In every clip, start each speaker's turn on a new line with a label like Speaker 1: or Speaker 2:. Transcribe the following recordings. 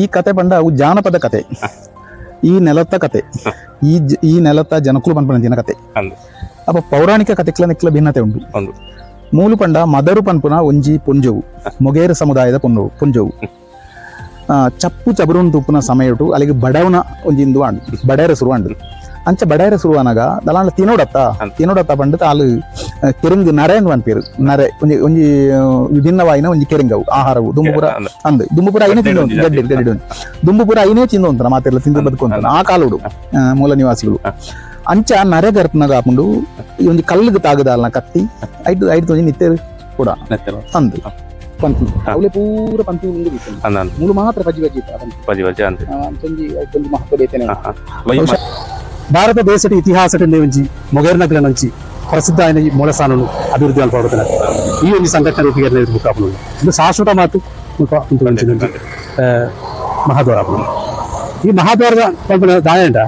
Speaker 1: ಈ ಕತೆ ಪಂಡ ಅವು ಜಾನಪದ ಕತೆ. ಈ ನೆಲತ್ತ ಕತೆ. ಈ ಈ ನೆಲತ್ತ ಜನಕುಲು ಪನ್ಪುನಂಚಿನ ಕತೆ ಅಪ್ಪ ಪೌರಾಣಿಕ ಕತೆಕ್ಲ ನಿಕ್ಲ ಭಿನ್ನತೆ ಉಂಟು. ಮೂಲು ಪಂಡ ಮದರು ಪನ್ಪುನ ಒಂಜಿ ಪುಂಜವು ಮೊಗೇರ ಸಮುದಾಯದ ಪುಂಜವು. ಪುಂಜವು ಚಪ್ಪು ಚಬರುನ್ ತುಪ್ಪುನ ಸಮಯಟು ಅಲ್ಲಿಗೆ ಬಡವನ ಒಂಜಿಂದು ಆಂಡು ಬಡೇರ ಸುರು ಅಂಡು ಅಂಚ ಬಡೇರ ಸುರುವನಗ అనగా ತಿನೋಡತ್ತ
Speaker 2: ಅಂದ್.
Speaker 1: ತಿನೋಡತ್ತ ಪಂಡ ಆಲು కెరింగ్ నరేంగ్ అని పేరు ನರೆ ಒಂಜಿ ಒಂಜಿ ಆ, కొంచెం ಒಂಜಿ ಕೆರಿಂಗವು ಆಹಾರವು. ದುಂಬುಪುರ
Speaker 2: ಅಂದು
Speaker 1: ಅಂದ್ ದುಂಬುಪುರ ಐನೇ గడ్డి
Speaker 2: ಗಡ್ಡೆ
Speaker 1: ಗಡ್ಡೆ ಗಡ್ಡೆ ದುಂಬುಪುರ ಐನೇ ತಿಂದು తిందు ಮಾತೆಲ್ಲ ఆ కాలుడు ಮೂಲ ನಿವಾಸಿಗಳು. ಅಂಚ ನರೆ ಗರ್ಪನಾಗ ಹಾಕೊಂಡು ಈ ಒಂಜಿ ಕಲ್ಲಿಗೆ ತಾಗದಾಲ್ನ ಕತ್ತಿ ಐದು ಐದು ಒಂಜಿ ನಿತ್ಯ ಕೂಡ.
Speaker 2: ನೆತ್ತರು
Speaker 1: ಅಂದ್. ಪಂತು. ಅವಳೆ ಪೂರ ಪಂತು ಮೂಲು ಮಾತ್ರ ಪಜಿ ಪಜಿ
Speaker 2: ಅಂದು.
Speaker 1: ಅಂಚೊಂಜಿ ಐದೊಂದು ಮಹತ್ವ ಬೇತೇನೆ
Speaker 3: ಭಾರತ ಇತಿಹಾಸದಲ್ಲೇ ಒಂಜಿ ಮೊಗೇರ್ನಗರ ಒಂಜಿ ಪ್ರಸಿದ್ಧ ಆಯ್ನ ಈ ಮೂಲಸ್ಥಾನವನ್ನು ಅಭಿವೃದ್ಧಿ ಅಲ್ಪಡುತ್ತೆ ಈ ಒಂದು ಸಂಘಟನೆ ರೂಪಿಗೆ ಮುಖಾಪುಣ ಇದು ಶಾಶ್ವತ ಮಾತು ಮಹಾದ್ವಾರ ಈ ಮಹಾದ್ವಾರದ ಕಲ್ಪನೆ ದಾಯಂಡ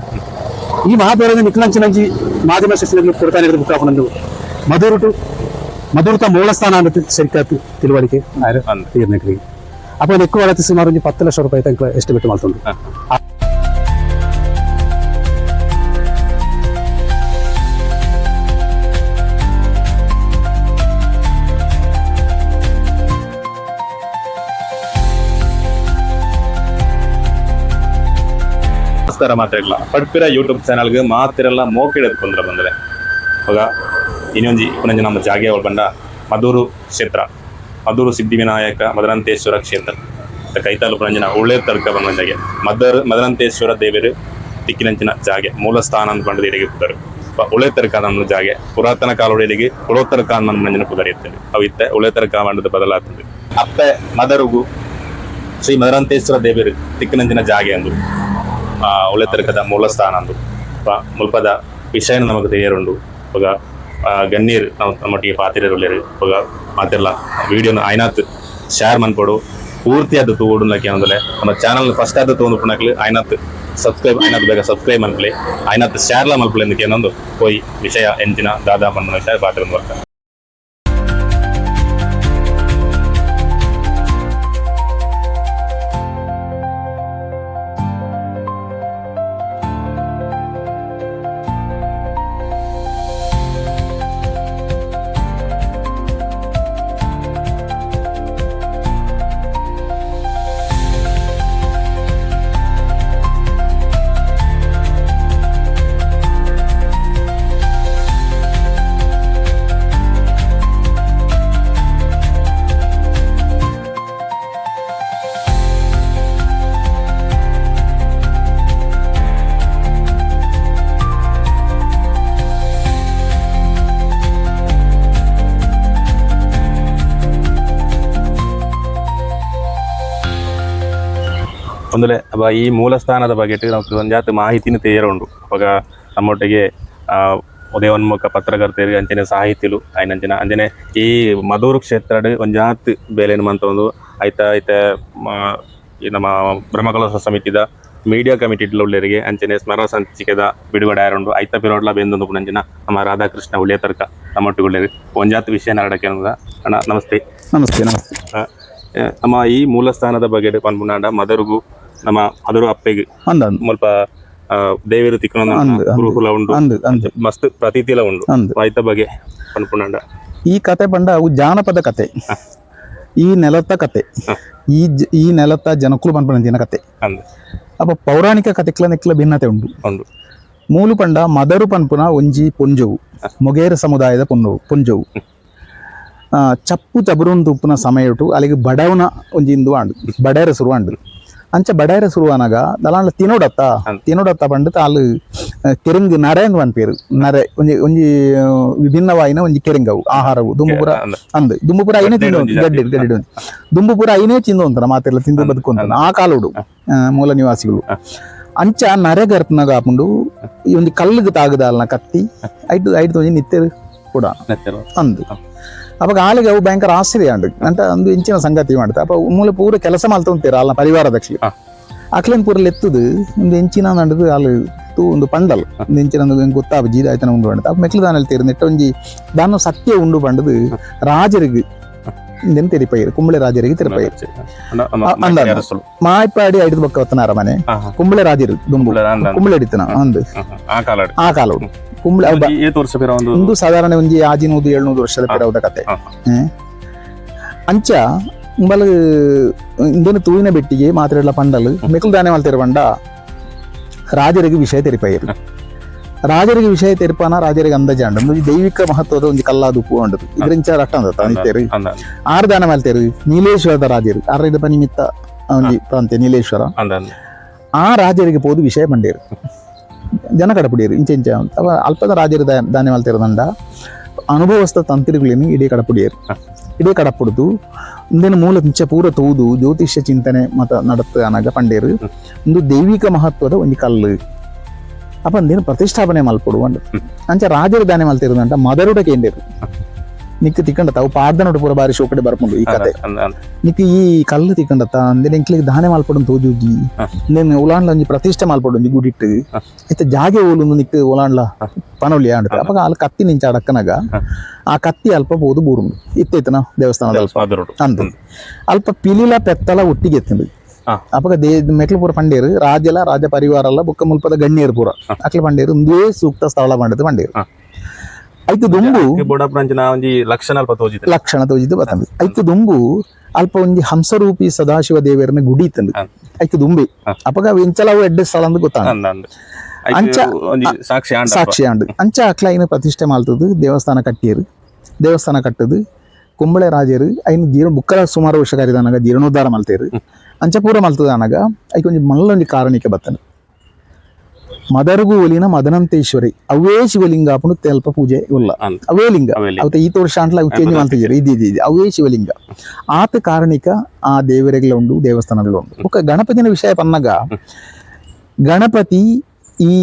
Speaker 3: ಈ ಮಹಾದ್ವಾರದ ನಿಖಲಂಚಿನಂಜಿ ಮಾಧ್ಯಮ ಶಿಕ್ಷಣದಲ್ಲಿ ಕೊಡ್ತಾನೆ ಇರೋದು ಮುಖಾಪುಣಂದು ಮಧುರುಟು మధురత మూలస్థానం అన్నది సరికాదు
Speaker 2: తెలివడికి
Speaker 3: తీరినకి అప్పుడు ఎక్కువ అడితే సుమారు పత్తు లక్ష రూపాయలు ఎస్టిమేట్ మాత్రం
Speaker 2: ನಮಸ್ಕಾರ ಮಾತ್ರೆಗಳ ಪಡ್ಪಿರ ಯೂಟ್ಯೂಬ್ ಚಾನಲ್ಗೆ ಮಾತಿರೆಲ್ಲ ಮೋಕಿಡದ್ ಕುಂದ್ರ ಬಂದರೆ ಇವಾಗ ಇನ್ನೊಂದು ಇನ್ನೊಂದು ನಮ್ಮ ಜಾಗೆ ಅವಳು ಬಂದ ಮಧೂರು ಕ್ಷೇತ್ರ. ಮಧೂರು ಸಿದ್ಧಿವಿನಾಯಕ ಮದರಂತೇಶ್ವರ ಕ್ಷೇತ್ರ. ಕೈತಾಲು ಪುನಂಜಿನ ಉಳ್ಳೆ ತರ್ಕ ಬಂದ ಜಾಗೆ. ಮದರ್ ಮದರಂತೇಶ್ವರ ದೇವರು ತಿಕ್ಕಿನಂಚಿನ ಜಾಗೆ, ಮೂಲ ಸ್ಥಾನ ಬಂಡದ ಇಡೆಗೆ ಪುದರು ಉಳೆ ತರ್ಕ ನಮ್ಮ ಜಾಗೆ. ಪುರಾತನ ಕಾಲೋಡಿಗೆ ಉಳೋತ್ತರ್ಕ ನಮ್ಮ ಮಂಜನ ಪುದರಿಯುತ್ತೇವೆ ಅವು ಇತ್ತೆ ಉಳೆ ತರ್ಕ ಮಂಡದ ಬದಲಾಗ್ತದೆ. ಅತ್ತೆ ಮದರುಗು ಶ್ರೀ ಮದರಂತೇಶ್ವರ ದೇವರು ತಿಕ್ಕಿನಂಚಿನ ಜಾಗೆ ಅಂದ್ರು. ಆ ಉಳೆತರ್ಕದ ಮೂಲ ಸ್ಥಾನ ಅಂದು. ಪ- ಮುಲ್ಪದ ವಿಷಯನ ನಮಗೆ ತಿಳಿಯರುಂಡು. ಇವಾಗ ಗನ್ನೀರ್ ಗಣ್ಣೀರ್ ನಾವು ನಮ್ಮೊಟ್ಟಿಗೆ ಪಾತಿರರುಳ್ಳೇರು. ಇವಾಗ, ಮಾತೆಲ್ಲ, ವಿಡಿಯೋನ ಆಯ್ನಾತ್ ಶೇರ್ ಮನ್ಪಡು. ಪೂರ್ತಿ ಅದು ತೂಡುನಕ್ಕೆ ಅನ್ನೋದಲೆ ನಮ್ಮ ಚಾನಲ್ ಫಸ್ಟ್ ಆದ್ರೆ ತಗೊಂಡು ಪುಣಕ್ಲಿ ಆಯ್ನಾತ್ ಸಬ್ಸ್ಕ್ರೈಬ್ ಆಯ್ನಾತ್ ಬೇಗ ಸಬ್ಸ್ಕ್ರೈಬ್ ಮನ್ಪಲಿ. ಆಯ್ನಾತ್ ಶೇರ್ಲ ಮನ್ಪಲಿ ಅಂದಕ್ಕೆ ಏನೊಂದು, ಹೋಯ್, ವಿಷಯ ಎಂಚಿನ ದಾದಾ ಮನ್ನ ವಿಷಯ ಪಾತ್ರ ಬರ್ತಾರೆ ಅವ ಈ ಮೂಲ ಸ್ಥಾನದ ಬಗ್ಗೆ ನಮ್ಗೆ ಒಂದು ಜಾತಿ ಮಾಹಿತಿನ ತೇರುಂಡು ಅವಾಗ ನಮ್ಮೊಟ್ಟಿಗೆ ಉದಯೋನ್ಮುಖ ಪತ್ರಕರ್ತರು ಅಂಚನೆ ಸಾಹಿತ್ಯಲು ಆಯ್ನ ಅಂಚನೆ ಈ ಮಧೂರು ಕ್ಷೇತ್ರಡ್ ಒಂದು ಜಾತಿ ಬೇಲೆ ಮಂತ ಒಂದು ಆಯ್ತ ಆಯ್ತ ಈ ನಮ್ಮ ಬ್ರಹ್ಮಕಲಶ ಸಮಿತಿದ ಮೀಡಿಯಾ ಕಮಿಟಿ ಉಳ್ಳೇರಿಗೆ ಅಂಚನೆ ಸ್ಮರಣ ಸಂಚಿಕೆದ ಬಿಡುಗಡೆ ಆರುಂಡು ಐತ ಪಿರೋಡ್ಲ ಬೆಂದೊಂದು ಪುನಂಜನ ನಮ್ಮ ರಾಧಾಕೃಷ್ಣ ಉಳಿಯ ತರ್ಕ ನಮ್ಮೊಟ್ಟಿಗೆ ಉಳ್ಳೇರಿ ಒಂದು ಜಾತಿ ವಿಷಯ ನರಡಕ್ಕೆ ಅಣ್ಣ ನಮಸ್ತೆ.
Speaker 1: ನಮಸ್ತೆ ನಮಸ್ತೆ.
Speaker 2: ನಮ್ಮ ಈ ಮೂಲ ಸ್ಥಾನದ ಬಗ್ಗೆ ಪನ್ಪುನಾಡ ಮದರುಗು ನಮ್ಮ ಅದರು ಅಪ್ಪೆಗ್
Speaker 1: ಅಂದ್
Speaker 2: ಮುಲ್ಪ ದೇವೇರು
Speaker 1: ಅಂದ್
Speaker 2: ಗುರುಕುಲ ಉಂಡು ಮಸ್ತ್ ಪ್ರತೀತಿಲ ಉಂಡು
Speaker 1: ಅಂದ್.
Speaker 2: ಆಯ್ತ ಬಗ್ಗೆ ಪನ್ಪುನಾಡ.
Speaker 1: ಈ ಕತೆ ಪಂಡ ಅವು ಜಾನಪದ ಕತೆ. ಈ ನೆಲತ್ತ ಕತೆ. ಈ ಈ ನೆಲತ್ತ ಜನಕುಲು ಪನ್ಪುನಂಚಿನ ಕತೆ. ಅಪ್ಪ ಪೌರಾಣಿಕ ಕತೆಕ್ಲ ನಿಕ್ಲ ಭಿನ್ನತೆ ಉಂಟು.
Speaker 2: ಉಂಡು
Speaker 1: ಮೂಲು ಪಂಡ ಮದರು ಪನ್ಪುನ ಒಂಜಿ ಪೊಂಜವು. ಮೊಗೇರ ಸಮುದಾಯದ ಪೊಂಜವು. ಆ, ಚಪ್ಪು ಚಬರುನ್ ತುಪ್ಪುನ ಸಮಯಟು ಅಲ್ಲಿಗೆ ಬಡವನ ಒಂಜಿಂದು ಆಂಡು. ಬಡೇರ ಸುರು ಅಂಡು ಅಂಚ ಬಡಾಯರೆ ಸುರುವನಗ ದಲಾಂಡ ತಿನೋಡತ್ತ. ತಿನೋಡತ್ತ ಪಂಡ ಆಲು ಕೆರಿಂಗ್ ನರೆ ಎಂದು ಅನ್ಪೇರು ನರೆ ಒಂಜಿ ಒಂಜಿ ವಿಭಿನ್ನವಾಯಿನ ಒಂಜಿ ಕೆರಿಂಗವು ಆಹಾರವು. ದುಂಬುಪುರ
Speaker 2: ಅಂದ್
Speaker 1: ದುಂಬುಪುರ ಐನೇ ತಿಂದು
Speaker 2: ಗಡ್ಡೆ
Speaker 1: ಗಡ್ಡೆ ದುಂಬುಪುರ ಐನೇ ತಿಂದು ಅಂತಾರ ಮಾತೆಲ್ಲ ತಿಂದು ಬದುಕೊಂತ ಆ ಕಾಲುಡು ಮೂಲ ನಿವಾಸಿಗಳು. ಅಂಚ ನರೆ ಗರ್ಪನಾಗ ಹಾಕೊಂಡು ಈ ಒಂದು ಕಲ್ಲಿಗೆ ತಾಗದಾಲ್ನ ಕತ್ತಿ ಐದು ಐದು ಒಂಜಿ ನಿತ್ಯ ಕೂಡ. ಅಂದ್. ಅವಾಗ ಆಳಿಗೆ ಅವು ಭಯಂಕರ ಆಶ್ಚರ್ಯ ಅಂಡ್ ಅಂತ ಒಂದು ಇಂಚಿನ ಸಂಗತಿ ಮಾಡುತ್ತೆ ಅಪ್ಪ ಮೂಲ ಪೂರ ಕೆಲಸ ಮಾಡ್ತಾ ಉಂತೀರ ಅಲ್ಲ ಪರಿವಾರದಕ್ಷಿ
Speaker 2: ಹಾ.
Speaker 1: ಅಕ್ಲೇನ್ ಪೂರ ಎತ್ತದು ಒಂದು ಇಂಚಿನ ನಡದು ಅಲ್ಲಿ ತೂ ಒಂದು ಪಂಡಲ್ ಒಂದು ಇಂಚಿನ ಒಂದು ಗೊತ್ತಾಪ ಜೀದ ಆಯ್ತನ ಉಂಡು ಪಂಡದು ಅಪ್ಪ ಮೆಕ್ಲು ದಾನಲ್ಲಿ ತೀರ್ ನೆಟ್ಟ ಒಂಜಿ ದಾನ ಸತ್ಯ ಉಂಡು ಪಂಡದು ರಾಜರಿಗೆ ಇಂದೆನ್ ತೆರಿಪೈರು ಕುಂಬಳೆ ರಾಜರಿಗೆ ತೆರಿಪೈರು
Speaker 2: ಅಂಡ
Speaker 1: ಆ, ಅಂದ ಅಂದ.
Speaker 2: ಅರಸಲು
Speaker 1: ಮಾಯ್ಪಾಡಿ ಐದು ಬಕ್ಕ ಹೊತ್ತನ ಅರಮನೆ
Speaker 2: ಹಾ, ಹಾ.
Speaker 1: ಕುಂಬಳೆ ರಾಜರು ದುಂಬು
Speaker 2: ಕುಂಬಳೆ ಅಂದ ಅಂದ.
Speaker 1: ಕುಂಬಳೆ ಹಿಡಿತನ ಅಂದು
Speaker 2: ಹಾ, ಹಾ. ಆ ಕಾಲ
Speaker 1: ಆ ಕಾಲ ಕುಂಬಳೆ
Speaker 2: ಒಂದು
Speaker 1: ಒಂದು ಸಾಧಾರಣ ಒಂಜಿ ಆಜಿನೂದು ಏಳ್ನೂರು ವರ್ಷದ ಪಿರವುದ ಕತೆ. ಅಂಚ ಉಂಬಲ್ ಇಂದೊಂದು ತೂವಿನ ಬೆಟ್ಟಿಗೆ ಮಾತ್ರೆಲ್ಲ ಪಂಡಲ್ ಮೆಕ್ಕಲು ದಾನೆ ಮಲ್ತಿರ ಪಂಡ ರಾಜರಿಗೆ ವಿಷಯ ತೆರಿಪಾಯಿರು ರಾಜರಿಗೆ ವಿಷಯ ತೆರಪಾನ ರಾಜರಿಗೆ ಅಂದಾಜ ಒಂದು ದೈವಿಕ ಮಹತ್ವದ ಒಂದು ಕಲ್ಲಾದ ಉಪ್ಪು ಅಂಡದು ಇದ್ರಿಂಚ ರಟ್ಟ ಅಂದತ್ತ ನಿತ್ಯರು.
Speaker 2: ಅಂದ
Speaker 1: ಆರು ದಾನ ಮಲ್ತೇರು ನೀಲೇಶ್ವರದ ರಾಜರು. ಆರೈದ ನಿಮಿತ್ತ ಒಂದು ಪ್ರಾಂತ್ಯ ನೀಲೇಶ್ವರ. ಆ ರಾಜರಿಗೆ ಪೋದು ವಿಷಯ ಬಂಡೇರು ಜನ ಕಡಪುಡಿಯರು ಇಂಚ ಇಂಚ ಅವ ಅಲ್ಪದ ರಾಜರು ದಾನೆ ಮಲ್ತಿರದಂಡ ಅನುಭವಸ್ಥ ತಂತ್ರಿಗಳೇನು ಇಡೀ ಕಡಪುಡಿಯರು ಇಡೀ ಕಡಪುಡ್ದು ಇಂದಿನ ಮೂಲ ಇಂಚ ಪೂರ ತೂದು, ಜ್ಯೋತಿಷ್ಯ ಚಿಂತನೆ ಮತ ನಡತ ಅನಗ ಪಂಡೇರು. ಒಂದು ದೈವಿಕ ಮಹತ್ವದ ಒಂದು ಕಲ್ಲು. ಅಪ್ಪ ಅಂದೇನು ಪ್ರತಿಷ್ಠಾಪನೆ ಮಲ್ಪಡು ಅಂಡ್ ಅಂಚ ರಾಜರು ದಾನೆ ಮಾಲ್ತಿರದಂಡ ಮದರುಡ ಕೇಂದ್ರರು. నీకు తిక్కండత అవు పాడదనోడు పూర బారి షోకడి
Speaker 2: బరపుండు ఈ
Speaker 1: కథ నీకు ఈ కళ్ళు తిక్కండత అందులో ఇంట్లో దానే మాల్పడం
Speaker 2: తోజూజి
Speaker 1: నేను ఉలాండ్ల ప్రతిష్ట మాల్పడం గుడిట్టు అయితే జాగే ఓలుంది నీకు ఉలాండ్ల పనులు అంట అప్ప వాళ్ళు కత్తి నుంచి అడక్కనగా ఆ కత్తి అల్ప పోదు బూరుండు ఇత్తైతన దేవస్థానం అందు అల్ప పిలిల పెత్తల ఒట్టిగెత్తిండు ಅಪಗ ದೇ ಮೆಟ್ಲು ಪೂರ ಪಂಡೇರು ರಾಜಲ రాజ పరివారాల ಬುಕ್ಕ ముల్పద ಗಣ್ಯರು ಪೂರ ಅಕ್ಲ ಪಂಡೇರು ಒಂದೇ సూక్త ಸ್ಥಳ
Speaker 2: ಪಂಡದ
Speaker 1: ಪಂಡೇರು ಐತ
Speaker 2: ದುಂಬು. ಬುಡಪ್ರಂಚಿನ ಒಂಜಿ ಲಕ್ಷಣ ಅಲ್ಪ ತೋಜಿತ
Speaker 1: ಲಕ್ಷಣ ತೋಜಿತ ಬತ್ತಂಬಿ. ಐತ ದುಂಬು ಅಲ್ಪ ಒಂಜಿ ಹಂಸರೂಪಿ ಸದಾಶಿವ ದೇವರನ ಗುಡಿ
Speaker 2: ತಂದು
Speaker 1: ಐತ ದುಂಬಿ ಅಪಗ ಎಂಚಲವು ಎಡ್ಡೆ ಸ್ಥಳ
Speaker 2: ಅಂತ ಗೊತ್ತಾಂಡ
Speaker 1: ಅಂಚ
Speaker 2: ಸಾಕ್ಷಿ ಆಂಡು
Speaker 1: ಅಂಚ ಅಕ್ಲ ಪ್ರತಿಷ್ಠೆ ಮಾಡ್ತದ್ದು ದೇವಸ್ಥಾನ ಕಟ್ಟಿಯರು. ದೇವಸ್ಥಾನ ಕಟ್ಟದು ಕುಂಬಳೆ ರಾಜರು ಐನು ಜೀರ್ಣ ಬುಕ್ಕಲ ಸುಮಾರು ವರ್ಷ ಕರಿದಾನಾಗ ಜೀರ್ಣೋದ್ಧಾರ ಮಾಡ್ತೇರು ಅಂಚ ಪೂರ ಮಾಡ್ತದ ಅನಾಗ ಐಕೊಂಜಿ ಮಲ್ಲೊಂದು ಕಾರಣಕ್ಕೆ ಬತ್ತನು ಮದರ್ಗು ಒಲಿನ ಮದನಂತೇಶ್ವರಿ ಅವೇ ಶಿವಲಿಂಗಾಪುನು ತೆಲ್ಪ ಪೂಜೆ ಉಲ್ಲ
Speaker 2: ಅಂದ
Speaker 1: ಅವೇ ಲಿಂಗ
Speaker 2: ಅವೆಲ್ಲಿ
Speaker 1: ಅವತ್ತ ಈ ವರ್ಷ ಅಂಟ್ಲ ಅವು ಚೇಂಜ್ ಮಾಡ್ತಿದ್ದೀರಿ ಇದು ಇದು ಇದು ಅವೇ ಶಿವಲಿಂಗ ಆತ ಕಾರಣಿಕ ಆ ದೇವರುಗಳು ಉಂಡು ದೇವಸ್ಥಾನಗಳು ಉಂಡು ఒక ಗಣಪತಿನ ವಿಷಯ ಪನ್ನಗ ಗಣಪತಿ ಈ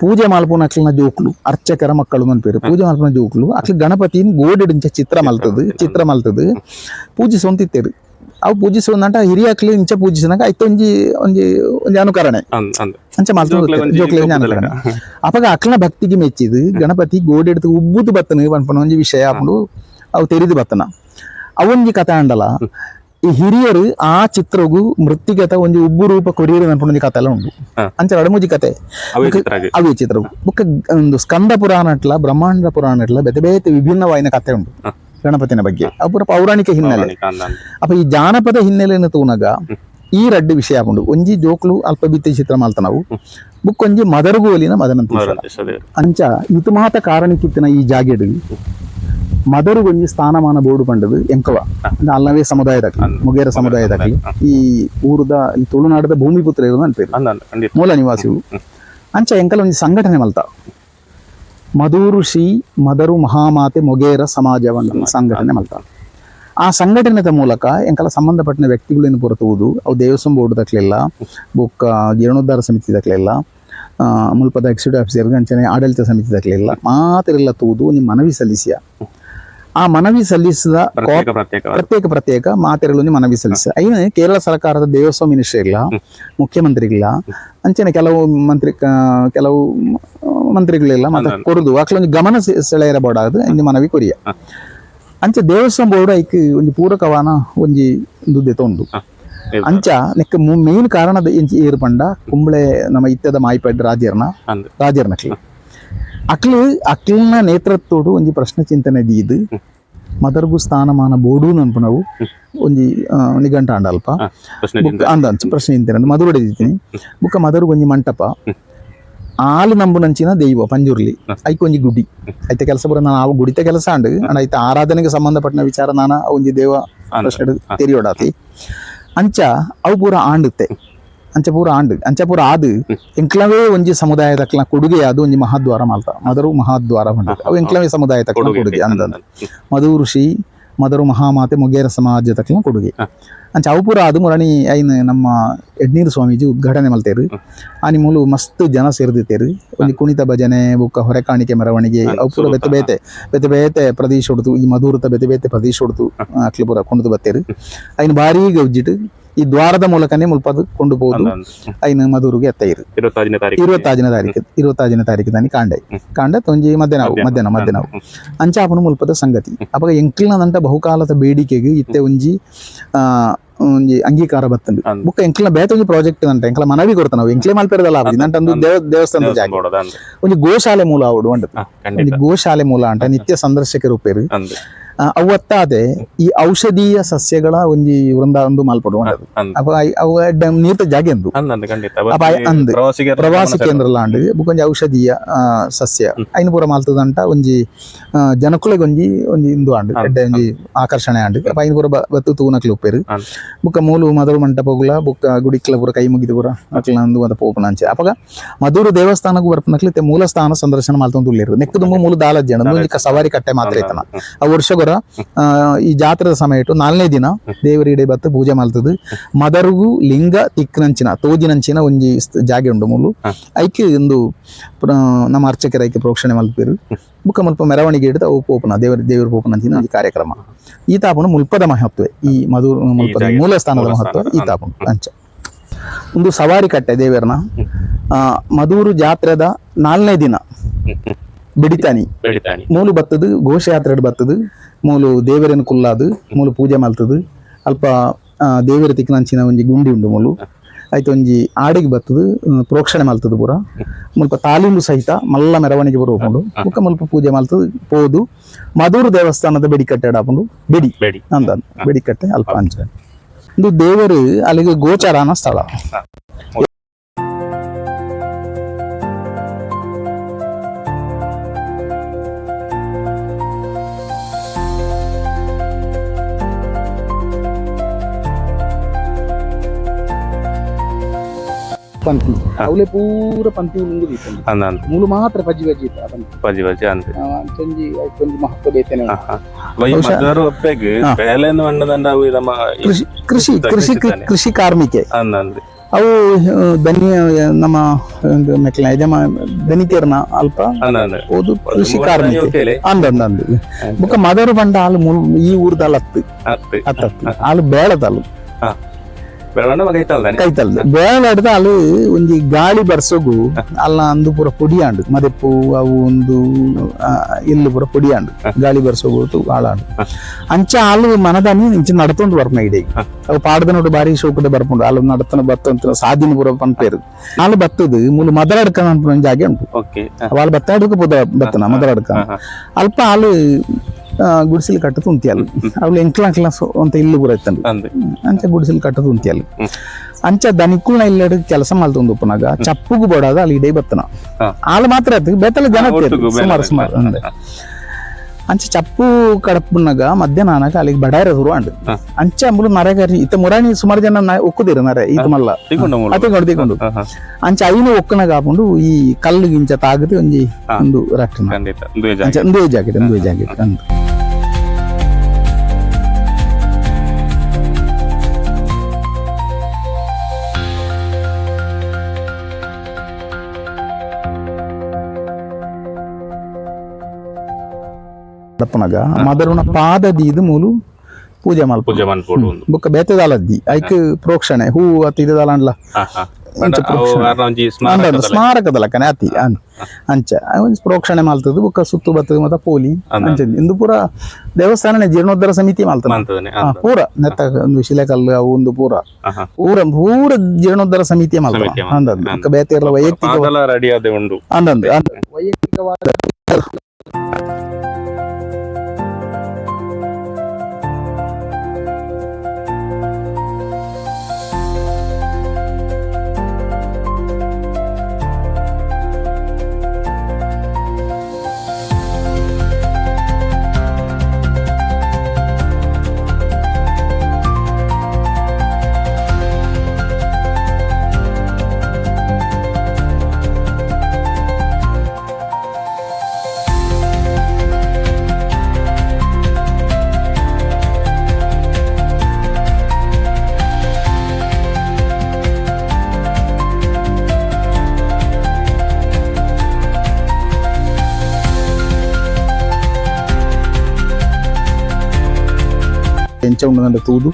Speaker 1: ಪೂಜೆ ಮಾಲ್ಪುನ ಅಕ್ಲನ ಜೋಕ್ಲು ಅರ್ಚಕರ ಮಕ್ಕಳು ಅಂತ ಪೇರು ಪೂಜೆ ಮಾಲ್ಪುನ ಜೋಕ್ಲು ಅಕ್ಲ ಗಣಪತಿ ಗೋಡೆಡಿಂಚ ಚಿತ್ರ ಮಲ್ತದು ಚಿತ್ರ ಮಲ್ತದು ಪೂಜಿಸೊಂತಿತ್ತೇರು ಅವು ಪೂಜಿಸೋದಂಟ ಹಿರಿಯ ಅಕ್ಲಿ ಇಂಚ ಪೂಜಿಸಿದಾಗ ಐತ ಒಂಜಿ ಒಂಜಿ ಒಂಜಿ ಅನುಕರಣೆ. ಅಂಚ
Speaker 2: ಜೋಕ್ಲೆ
Speaker 1: ಅನುಕರಣೆ. ಅಪಗ ಅಕ್ಲನ ಭಕ್ತಿಗೆ ಮೆಚ್ಚಿದು ಗಣಪತಿ ಗೋಡೆಡ್ದು ಉಬ್ಬುದು ಬತ್ತನ ಪನ್ಪನ ಒಂಜಿ ವಿಷಯ ಆಪುಂಡು ಅವು ತೆರಿದು ಬತ್ತನ. ಅವೊಂಜಿ ಕಥೆ ಅಂಡಲ ಈ ಹಿರಿಯರು ಆ ಚಿತ್ರಗೂ ಮೃತ್ತಿಗತ ಒಂದು ಉಬ್ಬು ರೂಪ ಕೊರಿಯರು ಅನ್ಕೊಂಡು ಕಥೆ ಎಲ್ಲ ಉಂಟು. ಅಂಚೆ ರಡಮುಜಿ ಕತೆ
Speaker 2: ಅವು
Speaker 1: ಚಿತ್ರವು. ಬುಕ್ಕ ಒಂದು ಸ್ಕಂದ ಪುರಾಣ ಅಟ್ಲ ಬ್ರಹ್ಮಾಂಡ ಪುರಾಣ ಅಟ್ಲ ಬೇತೆ ಬೇತೆ ವಿಭಿನ್ನವಾಯಿನ ಕಥೆ ಉಂಟು. ಗಣಪತಿನ ಬಗ್ಗೆ ಅವು ಪೌರಾಣಿಕ ಹಿನ್ನೆಲೆ. ಅಪ್ಪ ಈ ಜಾನಪದ ಹಿನ್ನೆಲೆಯನ್ನು ತೂನಗ ಈ ರಡ್ಡು ವಿಷಯ ಆಪುಂಡು ಒಂಜಿ ಜೋಕ್ಲು ಅಲ್ಪ ಬಿತ್ತಿ ಚಿತ್ರ ಮಾಲ್ತನವು ಬುಕ್ ಒಂಜಿ ಮದರ್ಗೋಲಿನ
Speaker 2: ಮದನಂತ
Speaker 1: ಅಂಚ ಇತುಮಾತ ಕಾರಣಕ್ಕಿತ್ತಿನ ಈ ಜಾಗೆಡು ಮದರು ಒಂಜಿ ಸ್ಥಾನಮಾನ ಬೋರ್ಡು ಪಂಡದು ಎಂಕವ. ಅಲ್ಲವೇ ಸಮುದಾಯದಾಗ್ಲಿ ಮುಗೇರ ಸಮುದಾಯದಾಗ್ಲಿ ಈ ಊರದ ಈ ತುಳುನಾಡದ ಭೂಮಿಪುತ್ರ ಇರೋದು
Speaker 2: ಖಂಡಿತ.
Speaker 1: ಮೂಲ ನಿವಾಸಿಗಳು. ಅಂಚ ಎಂಕಲ ಒಂಜಿ ಸಂಘಟನೆ ಮಲ್ತ. ಮಧೂರು ಶ್ರೀ ಮದರು ಮಹಾಮಾತೆ ಮೊಗೇರ ಸಮಾಜವನ್ನು ಸಂಘಟನೆ ಮಾಡ್ತಾರೆ. ಆ ಸಂಘಟನೆದ ಮೂಲಕ ಎಂಕಲ ಸಂಬಂಧಪಟ್ಟ ವ್ಯಕ್ತಿಗಳನ್ನು ಪೊರತುವುದು? ಅವು ದೇವಸ್ವಂ ಬೋರ್ಡ್ ದಕ್ಲೆಲ್ಲ ಬುಕ್ ಜೀರ್ಣೋದ್ಧಾರ ಸಮಿತಿ ದಕ್ಲೆಲ್ಲ ಆ, ಮುಲ್ಪದ ಎಕ್ಸಿಕ್ಯೂಟಿವ್ ಆಫೀಸರ್ ಗಂಚನೆ ಆಡಳಿತ ಸಮಿತಿ ದಕ್ಲೆಲ್ಲ ಇಲ್ಲ ತೂದು ನಿಮ್ಮ ಮನವಿ ಸಲ್ಲಿಸಿಯ. ಆ ಮನವಿ ಸಲ್ಲಿಸಿದ
Speaker 2: ಪ್ರತ್ಯೇಕ ಪ್ರತ್ಯೇಕ.
Speaker 1: ಪ್ರತ್ಯೇಕ ಮನವಿ ಸಲ್ಲಿಸಿದ ಐನು ಕೇರಳ ಸರ್ಕಾರದ ದೇವಸ್ವ ಇಲ್ಲ ಮುಖ್ಯಮಂತ್ರಿಗಳ ಅಂಚನೆ ಕೆಲವು ಮಂತ್ರಿ ಕೆಲವು ಮಂತ್ರಿಗಳಿಲ್ಲ ಮತ್ತೆ
Speaker 2: ಕೊರದು
Speaker 1: ಕೊಡುದು. ಅಕ್ಲೊಂದು ಗಮನ ಸೆ- ಸೆಳೆಯರಬೋಡಾದು ಇಂದು ಮನವಿ ಕೊರಿಯ. ಅಂಚೆ ದೇವಸ್ವ ಬೋರ್ಡ್ ಐಕ್ ಒಂದು ಪೂರಕವಾನ ಒಂಜಿ ದುದ್ದೆ ತೊಂದು. ಅಂಚ ನೆಕ್ ಮೇನ್ ಕಾರಣದ ಏರ್ಪಂಡ ಏರು ಪಂಡ ಕುಂಬಳೆ ನಮ್ಮ ಇತ್ತದ ಮಾಯಿಪಡ್ ರಾಜ್ಯರ್ನ
Speaker 2: ಅಂದ
Speaker 1: ರಾಜ್ಯರ್ನಕ್ಲಿ ಅಕ್ಲು ಅಕ್ಲನ ನೇತೃತ್ವಡು ಒಂಜಿ ಪ್ರಶ್ನೆ ಚಿಂತನೆ ದೀದು ಮದರ್ಗು ಸ್ಥಾನಮಾನ ಬೋಡು ನನ್ಪುನವು ಒಂಜಿ ಆ, ನಿಘಂಟ ಅಂಡಲ್ಪ
Speaker 2: ಹ, ಪ್ರಶ್ನೆ
Speaker 1: ಚಿಂತನೆ. ಮಧುರ ದೀತೀನಿ ಬುಕ್ಕ ಮದರ್ಗು ಒಂಜಿ ಮಂಟಪ. ಆಲು ನಂಬು ನಂಚಿನ ದೈವ ಪಂಜುರ್ಲಿ. ಐಕ್ ಒಂಜಿ ಗುಡಿ. ಐತೆ ಕೆಲಸ ಬರ ನಾನು ಆ ಗುಡಿತ ಕೆಲಸ ಅಂಡ್ ಅಂಡ್ ಐತ ಆರಾಧನೆಗೆ ಸಂಬಂಧಪಟ್ಟ ವಿಚಾರ ನಾನು ಒಂಜಿ ದೇವ ತೆರಿಯೋಡಾತಿ. ಅಂಚ ಅವು ಪೂರ ಆಂಡುತ್ತೆ. ಅಂಚ ಪೂರ ಆಂಡ್ ಅಂಚೆ ಪೂರ ಆದು ಎಂಕ್ಲವೇ ಒಂಜಿ ಸಮುದಾಯದಕ್ಲ ಕೊಡುಗೆ ಅದು ಒಂಜಿ ಮಹಾದ್ವಾರ ಮಾಲ್ತ. ಮದರು ಮಹಾದ್ವಾರ ಬಂದ ಅವು ಎಂಕ್ಲವೇ ಸಮುದಾಯ ತಕ್ಕ ಕೊಡುಗೆ ಅಂದ ಮಧು ಋಷಿ ಮದರು ಮಹಾಮಾತೆ ಮೊಗೇರ ಸಮಾಜ ತಕ್ಕ ಕೊಡುಗೆ ಅಂಚೆ ಅವು ಪೂರ ಅದು ಮುರಣಿ ಐನ್ ನಮ್ಮ ಎಡ್ನೀರು ಸ್ವಾಮೀಜಿ ಉದ್ಘಾಟನೆ ಮಲ್ತೇರು ಆನಿ ಮೂಲು ಮಸ್ತ್ ಜನ ಸೇರಿದಿತ್ತೇರು. ಒಂದು ಕುಣಿತ ಭಜನೆ ಬುಕ್ಕ ಹೊರೆ ಕಾಣಿಕೆ ಮೆರವಣಿಗೆ ಅವು ಪೂರ ಬೆತೆ ಬೇತೆ ಬೆತೆ ಬೇತೆ ಪ್ರದೇಶ ಹೊಡ್ತು ಈ ಮಧುರತ ಬೆತೆ ಬೇತೆ ಪ್ರದೇಶ ಹೊಡ್ತು ಅಕ್ಲಿ ಪೂರ ಕುಣಿದು ಬತ್ತೇರು. ಐನ್ ಭಾರಿ ಗೌಜಿಟ್ಟು ಈ ದ್ವಾರದ ಮೂಲಕನೇ ಮುಲ್ಪದ ಕೊಂಡು ಹೋಗುದು ಐನ ಮಧುರುಗೆ ಎತ್ತೈರು
Speaker 2: ಇರುವತ್ತಾಜನೇ ತಾರೀಕು.
Speaker 1: ಇರುವತ್ತಾಜಿನ ತಾರೀಕು. ಇರುವತ್ತಾಜಿನ ತಾರೀಕು ದಾನಿ ಕಾಂಡೆ ಕಾಂಡೆ ತೊಂಜಿ ಮಧ್ಯಾಹ್ನ ಮಧ್ಯಾಹ್ನ. ಮಧ್ಯಾಹ್ನ ಅಂಚಾಪನು ಮುಲ್ಪದ ಸಂಗತಿ. ಅಪಗ ಎಂಕ್ಲಿನದಂತ ಬಹುಕಾಲದ ಬೇಡಿಕೆಗೆ ಇತ್ತೆ ಒಂಜಿ ಆ ಒಂಜಿ ಅಂಗೀಕಾರ ಬತ್ತಂದು. ಬುಕ್ಕ ಎಂಕ್ಲಿನ ಬೇತ ಒಂಜಿ ಪ್ರಾಜೆಕ್ಟ್ ಅಂತ ಎಂಕ್ಲ ಮನವಿ ಕೊಡ್ತಾನ ನಾವು ಎಂಕ್ಲೆ ಮಲ್ಪೆರದಲ್ಲ ದೇವ ದೇವಸ್ಥಾನದ ಜಾಗ. ಒಂಜಿ ಗೋಶಾಲೆ ಮೂಲ ಆವಡು ಅಂಡ್
Speaker 2: ಹಾ,
Speaker 1: ಗೋಶಾಲೆ ಮೂಲ ಅಂಟ. ನಿತ್ಯ ಸಂದರ್ಶಕರು ಪೇರು ಅವತ್ತಾದೆ ಈ ಔಷಧೀಯ ಸಸ್ಯಗಳ ಒಂಜಿ ವೃಂದ ಒಂದು ಮಾಲ್ಪಡುವಂತ
Speaker 2: ಜಾಗ
Speaker 1: ಅಪ್ಪ ಅವ ನೀರ್ತ ಜಾಗೆ
Speaker 2: ಅಂದ್ ಅಂದ್
Speaker 1: ಅಪ್ಪ ಪ್ರವಾಸಿ ಕೇಂದ್ರ ಲಾಂಡ್ ಬುಕೊಂಜಿ ಔಷಧೀಯ ಸಸ್ಯ. ಐನು ಪೂರ ಮಾಲ್ತದಂಟ ಒಂಜಿ ಆ, ಗೊಂಜಿ ಒಂಜಿ ಒಂಜಿ ಇಂದು ಆಂಡ್. ಎಡ್ಡೆ ಒಂಜಿ ಆಕರ್ಷಣೆ ಆಂಡ್ ಅಪ್ಪ ಐನು ಪೂರ ಬತ್ತು ತೂನಕ್ಲು ಉಪ್ಪೇರು.
Speaker 2: ಅಂದ್.
Speaker 1: ಬುಕ್ಕ ಮೂಲು ಮಧುರ ಮಂಟಪಗುಲ ಬುಕ್ಕ ಗುಡಿಕ್ಲ ಪೂರ ಕೈ ಮುಗಿದು ಪೂರ ಅಕ್ಲ ಅಂದು ಅಂತ ಅಂಚೆ. ಅಪಗ ಮಧುರ ದೇವಸ್ಥಾನಕ್ಕೆ ಬರ್ಪನಕ್ಲಿ ಮೂಲ ಸ್ಥಾನ ಸಂದರ್ಶನ ಮಾಲ್ತೊಂದು ಉಳ್ಳಿರು ನೆಕ್ಕು ತುಂಬ ಮೂಲ ದಾಲಜ್ಜಿ ಅಂಡ್ ಸವಾರಿ ಕಟ್ಟೆ ಮಾತ್ರ ಐತನ. ಆ ವರ್ಷಗೊರ ಆ, ಈ ಜಾತ್ರದ ಸಮಯ ಇಟ್ಟು ನಾಲ್ನೇ ದಿನ ದೇವರ ಇಡೆ ಬತ್ತು ಪೂಜೆ ಮಾಡ್ತದೆ. ಮದರ್ಗು ಲಿಂಗ ತಿಕ್ನಂಚಿನ ತೋಜಿನಂಚಿನ ಒಂಜಿ ಜಾಗೆ ಉಂಡು ಮೂಲು. ಐಕೆ ಒಂದು ನಮ್ಮ ಅರ್ಚಕರ ಐಕೆ ಪ್ರೋಕ್ಷಣೆ ಮಲ್ಪೇರು ಬುಕ್ಕ ಮುಲ್ಪ ಮೆರವಣಿಗೆ ಹಿಡಿದು ಅವು ಪೋಪನ ದೇವರ ದೇವರ ಪೋಪನ ಅಂತಿನ ಈ ಕಾರ್ಯಕ್ರಮ. ಈ ತಾಪನ ಮುಲ್ಪದ ಮಹತ್ವ ಈ ಮಧು ಮುಲ್ಪದ ಮೂಲ ಸ್ಥಾನದ ಮಹತ್ವ. ಈ ತಾಪನ. ಅಂಚ. ಒಂದು ಸವಾರಿ ಕಟ್ಟೆ ದೇವರನ ಆ, ಮಧೂರು ಜಾತ್ರೆದ ನಾಲ್ನೇ ದಿನ. ಬಿಡಿತಾನಿ.
Speaker 2: ಬೆಳಿತಾನಿ
Speaker 1: ಮೂಲು ಬತ್ತದು ಘೋಷಯಾತ್ರೆ ಬತ್ತದು ಮೂಲು ದೇವರನ ಕುಲ್ಲಾದು ಮೂಲು ಪೂಜೆ ಮಲ್ತದು ಅಲ್ಪ ದೇವರ ತಿಕ್ಕಿನಂಚಿನ ಒಂಜಿ ಗುಂಡಿ ಉಂಡು ಮೂಲು. ಆಯ್ತು ಒಂಜಿ ಆಡಿಗೆ ಬತ್ತದು ಪ್ರೋಕ್ಷಣೆ ಮಲ್ತದು ಪೂರ. ಮುಲ್ಪ ತಾಲೀಮು ಸಹಿತ ಮಲ್ಲ ಮೆರವಣಿಗೆ ಬರೋ ಹೋಗ್ಕೊಂಡು ಮುಖ ಮುಲ್ಪ ಪೂಜೆ ಮಲ್ತದು ಪೋದು. ಮಧುರು ದೇವಸ್ಥಾನದ ಬೆಡಿ ಬೆಡಿಕಟ್ಟೆ ಆಪುಂಡು ಬೆಡಿ.
Speaker 2: ಬೆಡಿ.
Speaker 1: ಅಂದ ಬೆಡಿಕಟ್ಟೆ ಅಲ್ಪ ಅಂಚ. ಇದು ದೇವರು ಅಲ್ಲಿಗೆ ಗೋಚಾರನ ಸ್ಥಳ. ಪಂತಿ ಅವಳೆ ಪೂರ ಪಂತಿ ಉಂದು
Speaker 2: ಅಂದ್ ಅಂದ್.
Speaker 1: ಮೂಲು ಮಾತ್ರ ಪಜ್ಜಿ ಬಜ್ಜಿ ಇತ್ತು ಅದನ್ನು
Speaker 2: ಪಜಿ ಬಜ್ಜಿ ಅಂದ್.
Speaker 1: ಚಂಜಿ ಚಂಜಿ ಮಹತ್ವ ಬೇತೇನೆ
Speaker 2: ಹಾ, ಹಾ. ವೈ
Speaker 1: ಬಹುಶಃ-
Speaker 2: ಮದರ್ ಒಪ್ಪೆಗ್. ಬೇಲೆನ್ ಮಣ್ಣದಂಡ ಅವು ನಮ್ಮ
Speaker 1: ಕೃಷಿ ಕೃಷಿ ಕೃಷಿ ಕಾರ್ಮಿಕೆ.
Speaker 2: ಅಂದ್
Speaker 1: ಅವು ಬನ್ನಿ ದನಿ ನಮ್ಮ ಒಂದು ಮೆಕ್ಲ ಯಜಮಾ ತೇರ್ನ ಅಲ್ಪ ಓದು ಕೃಷಿ
Speaker 2: ಕಾರ್ಮಿಕ
Speaker 1: ಕಾರ್ಮಿಕೆ.
Speaker 2: ಹೋಗ್ತೇಲೆ.
Speaker 1: ಮದರ್ ಅಂದ ಅಂದು ಬುಕ್ಕ ಮದರು ಬಂಡ ಹಾಲು ಈ ಊರ್ದಲ್ಲ ಹತ್ತು. ಹತ್ತು. ಹಾಲು ಬೇಳದಲ್ಲು
Speaker 2: ಬೆಳವಣ್ಣ
Speaker 1: ಕೈತಲ್ದ ಕೈತಲ್ದ ಒಂಜಿ ಗಾಳಿ ಬರ್ಸೋಗು ಅಲ್ಲ ಅಂದು ಪೂರ ಪೊಡಿಯಾಂಡು ಮದೆಪ್ಪು ಅವು ಒಂದು ಇಲ್ಲಿ ಪೂರ ಪೊಡಿಯಾಂಡು ಗಾಳಿ ಬರ್ಸೋಗು ಹಾಳಾಂಡು ಅಂಚ ಅಲ್ಲಿ ಮನದಾನಿ ಇಂಚ ನಡ್ತೊಂಡು ಬರ್ಮ ಇಡೆ ಅವು ಪಾಡ್ದ ನೋಡು ಬಾರಿ ಶೋಕಡೆ ಬರ್ಕೊಂಡು ಅಲ್ಲಿ ನಡ್ತನ ಬತ್ತಂತ ಸಾಧಿನ ಪೂರ ಪಂಪೇರು ಅಲ್ಲಿ ಬತ್ತದು ಮೂಲ ಮದರಾಡ್ಕ ಜಾಗೆ ಉಂಟು ಅಲ್ಲಿ ಬತ್ತಾಡಕ್ಕೆ ಬತ್ತನ ಮದರಾಡ್ಕ ಅಲ್ಪ ಅಲ್ಲಿ ಗುಡಿಸಲು ಕಟ್ಟದು ಉಂತಿಯಲ್ಲ ಅವಳು ఎంకలా ಇಲ್ಲು ಬರತ್ತಂದು
Speaker 2: ಅಂದ್.
Speaker 1: ಅಂಚ ಗುಡಿಸಲು ಕಟ್ಟದು ಉಂತಿಯಲ್ಲ
Speaker 2: ಹ್ಮ್.
Speaker 1: ಅಂಚ ದನಿಕ್ಕುಲ್ನ ಇಲ್ಲಡ್ ಕೆಲಸ ಮಾಡ್ತೊಂದು ಉಪ್ಪನಾಗ ಚಪ್ಪುಗು ಬೋಡಾದ ಅಲ್ಲಿ ಇಡೇ ಬತ್ತನ. ಹಾಲು ಮಾತ್ರ ಬೇತಲ ಜನ ಸುಮಾರು ಸುಮಾರು ಅಂಚ ಚಪ್ಪು ಕಡಪುನಾಗ ಮಧ್ಯಾಹ್ನ ಆನಾಗ ಅಲ್ಲಿಗೆ ಬಡಾರ ಶುರು ಅಂಡ್
Speaker 2: ಹಾ.
Speaker 1: ಅಂಚ ಅಂಬುಲು ನರೆಗಾರಿ ಇತ್ತ ಮುರಾಣಿ ಸುಮಾರು ಜನ ನ- ಒಕ್ಕುದಿರು ನರೆ ಇದು ಮಲ್ಲ
Speaker 2: ತಿಗೊಂಡ ಮೂಲ
Speaker 1: ಅತಿಗೊಂಡು ತಿಗೊಂಡು
Speaker 2: ಹಾ, ಹಾ.
Speaker 1: ಅಂಚ ಐನು ಒಕ್ಕನ ಕಾಪುಂಡು ಈ ಕಲ್ಲು ಗಿಂಚ ತಾಗದು ಒಂಜಿ
Speaker 2: ಹಾ.
Speaker 1: ಒಂದು ರಕ್ಷಣ
Speaker 2: ಖಂಡಿತ ದ್ವೇಜ
Speaker 1: ಅಂಚ ಒಂದೇ ಜಾಕೆಟ್ ಒಂದೇ ಜಾಕೆಟ್ ಅಂತ ಬೊಕ್ಕ ಬೇತೆದಾಲದ್ದಿ ಐಕ್ ಪ್ರೋಕ್ಷಣೆ ಹೂ ಅತ್ತ ಇದಲ್ಲ
Speaker 2: ಹಾ, ಬೇತೆ
Speaker 1: ಅಂಚ
Speaker 2: ಐಕ್
Speaker 1: ಪ್ರೋಕ್ಷಣೆ.
Speaker 2: ಹೂ ಒಂಜಿ
Speaker 1: ಅಂದ
Speaker 2: ಆ
Speaker 1: ಸ್ಮಾರಕದಲ್ಲ ಕನೆ ಅತಿ ಅಂಚ. ಪ್ರೋಕ್ಷಣೆ ಮಾಲ್ತದ ಬೊಕ್ಕ ಸುತ್ತು ಬತ್ತದ ಮತ್ತ ಪೋಲಿ ಅಂಚೆ ಇಂದು ಪೂರ ದೇವಸ್ಥಾನ ಜೀರ್ಣೋದ್ಧಾರ ಸಮಿತಿ ಮಾಲ್ತದ ಪೂರ ನೆತ್ತ ಒಂದು ಶಿಲೆಕಲ್ಲು ಅವು ಒಂದು ಪೂರ. ಪೂರ ಪೂರ ಜೀರ್ಣೋದ್ಧಾರ ಸಮಿತಿ ಮಾಲ್ತದ ಅಂದ್ ಬೊಕ್ಕ ಬೇತೆರ್ಲ ವೈಯಕ್ತಿಕ ಅಂದಂದು ವೈಯಕ್ತಿಕವಾದ ತೂದು.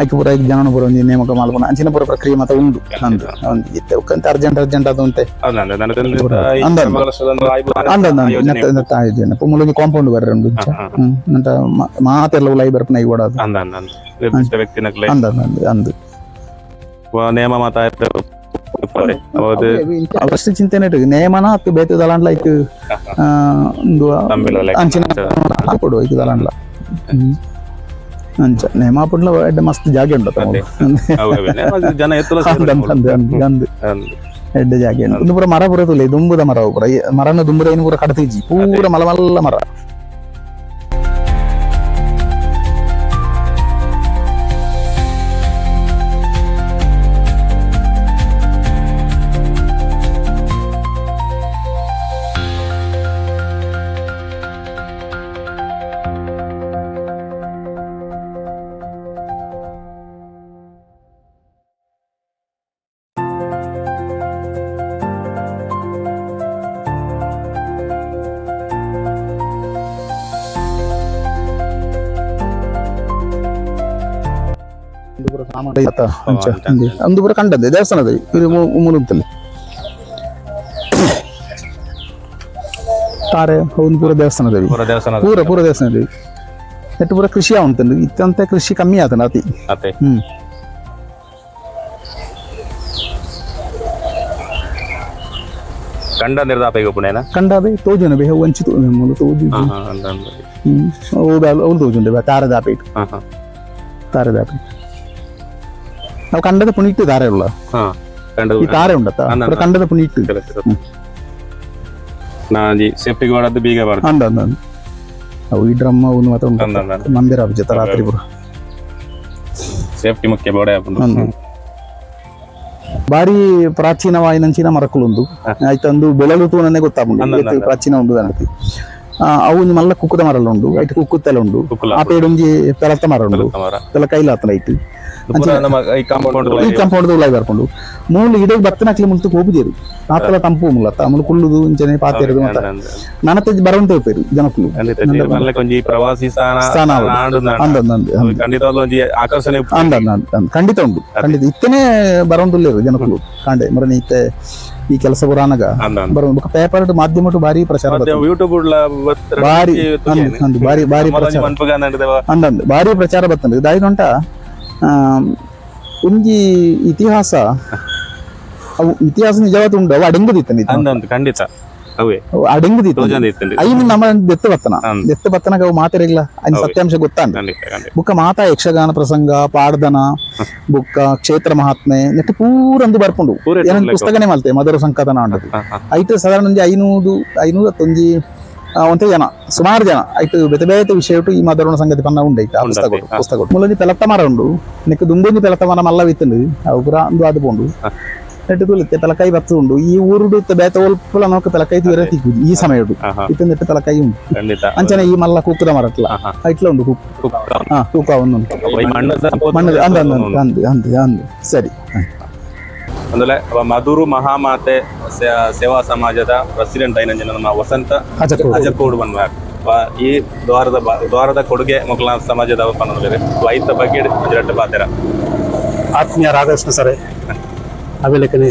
Speaker 1: ಐಕೆ ಪೂರ ಈಗ ಜನನ ಪೂರ ಒಂಜಿ ನೇಮಕ ಮಲ್ಪನ ಅಂಚಿನ ಪೂರ ಪ್ರಕ್ರಿಯೆ ಮಾತ ಉಂಡು ಅಂದ್ ಒಂದು ಇತ್ತೆ ಒಕ್ಕಂತ ಅರ್ಜೆಂಟ್ ಅರ್ಜೆಂಟ್ ಅದು
Speaker 2: ತಂದೆ
Speaker 1: ಅಂದ. ಮೂಲೊಂಜಿ ಕಾಂಪೌಂಡ್ ಬರ್ರೆ ಉಂಡು ನಂತ ಮಾತೆಲ್ಲ ಉಲೈ ಬರ್ಪನ ಈಗ ಓಡಾದು.
Speaker 2: ಅಂದ ಅಂದ ನೇಮ ಮಾತಾಯ್ತು
Speaker 1: ಅವಷ್ಟು ಚಿಂತೆನೆ ಇಟ್ಟು ನೇಮನ ಅತ್ತು ಬೇತೆ ದಲಾಂಡ್ಲ
Speaker 2: ತಮ್ಮಿಲ
Speaker 1: ಅಂಚಿನ ಕೊಡು ಐಕ್ ದಲಾಂಡ್ಲ. ಹ್ಮ್ ಅಂಚ ನೇಮ ಪುಡ್ಲ ಎಡ್ಡೆ ಮಸ್ತ್ ಜಾಗೆ ಉಂಟು
Speaker 2: ಜನ ಎತ್ತಲ
Speaker 1: ಅಂದ್ ಅಂದ್ ಅಂದ್ ಅಂದ್ ಎಡ್ಡೆ ಜಾಗೆ ಉಂಟು ಒಂದು ಪೂರ ಮರ ಪೂರ ತುಲೆ ದುಂಬುದ ಮರ ಅವು ಪೂರ ಈ ಮರನ ದುಂಬುದ ಏನು ಪೂರ ಕಡತಿಜಿ ಪೂರ ಮಲ ಮಲ್ಲ ಮರ ಒಂದು ಪೂರ ಸಾಮಾನು ಆತ ಅಂಚ ಹಿಂದೆ. ಒಂದು ಪೂರ ಕಂಡದ್ದು ದೇವಸ್ಥಾನದ ಇದು ಮೂಲಂತಲ್ಲಿ ತಾರೆ ಒಂದು ಪೂರ ದೇವಸ್ಥಾನದಲ್ಲಿ
Speaker 2: ಪುರ ದೇವಸ್ಥಾನ
Speaker 1: ಪೂರ ಪೂರ ದೇವಸ್ಥಾನದಲ್ಲಿ ನೆಟ್ಟು ಪೂರ ಕೃಷಿ ಉಂಟು ಇತ್ತಂತೆ ಕೃಷಿ ಕಮ್ಮಿ ಆತನ ಅತಿ
Speaker 2: ಅತ್ತೆ
Speaker 1: ಹ್ಮ್
Speaker 2: ಕಂಡ ನಿರ್ದಾಪ ಈಗ ಪುಣೇನ
Speaker 1: ಕಂಡಾಬೆ ತೋಜುನ ಬೇ ವಂಚಿ ಮೂಲ ತೋಜು
Speaker 2: ಅಂದ ಅಂದ
Speaker 1: ಹ್ಮ್ ಹೌದು ಅವ್ನು ತೋಜುಂಡೆ ಬೇ ತಾರೆ ನಾವು ಕಂಡದ ಪುಣಿಟ್ಟು
Speaker 2: താരമുള്ള
Speaker 1: ಈ ತಾರೆ ಉಂಡತ್ತ. ಕಂಡದ ಪುಣಿಟ್ಟು
Speaker 2: ನಾಜಿ ಸೇಫ್ಟಿಗೆ ಮಾಡದ್ದು ಬೀಗ ಬಾರ್ದು
Speaker 1: ಅಂದ ಅಂದ ಅಂದ. ಅವು ಈ ಡ್ರಮ್ ಅವನು ಮಾತ್ರ ಉಂಟು ಮಂದಿರ ಅಭಿಜತ ರಾತ್ರಿ
Speaker 2: ಸೇಫ್ಟಿ ಮುಖ್ಯ ಬೋಡೆ
Speaker 1: ಬಾರಿ ಪ್ರಾಚೀನವಾಯಿನಂಚಿನ ಮರಕುಲುಂದು ಆಯ್ತಂದು ಬೆಳಲು ತೂನನೆ ಗೊತ್ತಾಪುಂಡು
Speaker 2: ಅಂದ,
Speaker 1: ಪ್ರಾಚೀನ ಉಂಡು ದಾನಕ್ಕೆ ಅವು ಒಂಜಿ ಮಲ್ಲ ಕುಕ್ಕುದ ಮರಲ ಉಂಡು ಐಟ್ ಕುಕ್ಕುತ್ತೆಲ ಉಂಡು
Speaker 2: ಕುಕ್ಕುಲ
Speaker 1: ಆ ಪೇಡ್ ಒಂಜಿ ಪೆಲತ್ತ ಮರ ಉಂಡು
Speaker 2: ಮರ
Speaker 1: ಪೆಲ ಕೈಲಾತನ ಐಟ್
Speaker 2: ಪುನಃ ನಮ್ಮ ಈ ಕಾಂಪೌಂಡ್
Speaker 1: ಈ ಕಂಪೌಂಡ್ ಉಲಾಯ್ ಬರ್ಕೊಂಡು ಮೂಲು ಇಡಗ್ ಬತ್ತನಕ್ಲಿ ಮುಲ್ತು ಹೋಗುದಿರು ಆತಲ ತಂಪು ಮುಲ್ಲತ್ತ ಅಮಲು ಕುಲ್ಲುದು ಇಂಚನೆ ಪಾತಿರದು ಮತ್ತ ನನತ ಬರವಂತ ಹೋಗ್ತೇರು ಜನಕ್ಕಲು
Speaker 2: ಮಲ್ಲ ಕೊಂಚಿ ಪ್ರವಾಸಿ ಸ್ಥಾನ
Speaker 1: ಸ್ಥಾನ ಹೌದು.
Speaker 2: ನಾಡು ನಾಡು.
Speaker 1: ಅಂದ ಅಂದ ಅಂದ
Speaker 2: ಅದು. ಖಂಡಿತವಾಗ್ಲೂ ಒಂಜಿ ಆಕರ್ಷಣೆ
Speaker 1: ಅಂದ ಅಂದ ಅಂದ ಅಂದ. ಖಂಡಿತ ಉಂಟು. ಖಂಡಿತ. ಇತ್ತನೇ ಬರವಂದುಲ್ಲೇರು ಜನಕ್ಕಲು ಕಾಂಡೆ ಮರನಿ ಇತ್ತೆ ಈ ಕೆಲಸ ಪುರಾಣಗ
Speaker 2: ಅಂದ ಅಂದ.
Speaker 1: ಬರೋ ಮಾಧ್ಯಮ ಮಾಧ್ಯಮಟು ಬಾರಿ ಪ್ರಚಾರ
Speaker 2: ಮತ್ತೆ
Speaker 1: ಬರ್ತದೆ.
Speaker 2: ಯೂಟ್ಯೂಬ್ ಉಡ್ಲ ಬತ್ತರ
Speaker 1: ಬಾರಿ
Speaker 2: ತುಜಿ
Speaker 1: ಅಂದ್
Speaker 2: ತುಜಿ.
Speaker 1: ಅಂದ್ ಬಾರಿ ಬಾರಿ
Speaker 2: ನಮ್ಮದೊಂಜಿ
Speaker 1: ಪ್ರಚಾರ.
Speaker 2: ಮನ್ಪುಗ ನಡೆದವ.
Speaker 1: ಅಂದಂದ್ ಬಾರಿ ಪ್ರಚಾರ ಬರ್ತದೆ ದಾಯಿಗೊಂಟ ಒಂಜಿ ಇತಿಹಾಸ ಅವು ಇತಿಹಾಸ ನಿಜವಾದ ಉಂಡು ಅವು ಅಡಂಗದಿತ್ತ
Speaker 2: ಖಂಡಿತ. ಅವೇ.
Speaker 1: ಅಡಂಗದಿತ್ತ. ಐನು ನಮ್ಮ ದೆತ್ತ ಬತ್ತನ. ದೆತ್ತ ಬತ್ತನಗ ಅವು ಮಾತಾಡಿಲ್ಲ ಅನ್. ಸತ್ಯಾಂಶ ಗೊತ್ತಾಂಡ
Speaker 2: ಖಂಡಿತ
Speaker 1: ಬುಕ್ಕ ಮಾತಾ ಯಕ್ಷಗಾನ ಪ್ರಸಂಗ ಪಾಡ್ದನ ಬುಕ್ಕ ಕ್ಷೇತ್ರ ಮಹಾತ್ಮೆ ನೆಟ್ಟು ಪೂರಂದು ಏನಂತ
Speaker 2: ಇಟ್ಕೊಂಡ್ಲೆ
Speaker 1: ಪುಸ್ತಕನೇ ಮಲ್ತೆ ಮಧುರ ಸಂಕತನ ಅಂಡದು. ಐತೆ. ಸಾಧಾರಣ ಐನೂರು ಐನೂರ ಒಂಜಿ ಒಂತೆ ಜನ ಸುಮಾರು ಜನ. ಐಟು ಬೇತೆ ಬೇತೆ ವಿಷಯ ಈ ಮಧುರ ಸಂಗತಿ ಪನ್ನ ಉಂಡು ಆ
Speaker 2: ಉಂಡತಿ,
Speaker 1: ಪುಸ್ತಕ. ಪುಸ್ತಕ ಮುಲ್ಲಿ ಪೆಲತ್ತ ಮರ ಉಂಡು. ನೆಕ್ಕು ದುಂಬೊಂದು ಪೆಲತ್ತ ಮರ ಮಲ್ಲ ವಿತ್ತಂಡು. ಅವು ಪುರ ಅಂದು ಅದು ಪೋಂಡು. ನೆಟ್ಟು ತುಲಿತ್ತೆ ತಲಕಾಯಿ ಬತ್ತು ಉಂಡು ಈ ಊರುಡು ಇತ್ತ ಬೇತೆ ಒಲ್ಪಲ ನೋಕ ತಲಕಾಯಿ ತೀರ ತಿಕ್ಕುದು ಈ ಸಮಯ
Speaker 2: ಉಂಟು ಹಾ.
Speaker 1: ಇತ್ತ ನೆಟ್ಟು ತಲಕಾಯಿ ಉಂಡು
Speaker 2: ಖಂಡಿತ
Speaker 1: ಅಂಚನೆ ಈ ಮಲ್ಲ ಕುಕ್ಕುದ ಮರಟ್ಲ. ಐಟ್ಲ ಉಂಡು ಕುಕ್
Speaker 2: ಕುಕ್ಕ.
Speaker 1: ಹಾ ತೂಕ ಒಂದು ಮಣ್ಣು ಅಂದ್ ಅಂದ ಅಂದ ಅಂದ ಸರಿ.
Speaker 2: ಅಂದ್ರೆ ಮಧುರು ಮಹಾಮಾತೆ ಸೇ- ಸೇವಾ ಸಮಾಜದ ಪ್ರೆಸಿಡೆಂಟ್ ಐನ ನಮ್ಮ ವಸಂತ ಅಜಕೋಡ್ ಬಂದ ಈ ದ್ವಾರದ ಬ- ದ್ವಾರದ ಕೊಡುಗೆ ಮೊಕಲ ಸಮಾಜದ ಪನ್ನೋದ್ರೆ ಐತ ಬಗ್ಗೆ ಎರಡು ಪಾತ್ರ
Speaker 3: ಆತ್ಮೀಯ ರಾಧಾಕೃಷ್ಣ ಸರ್ ಅವೆಲೆಕ್ಕನೆ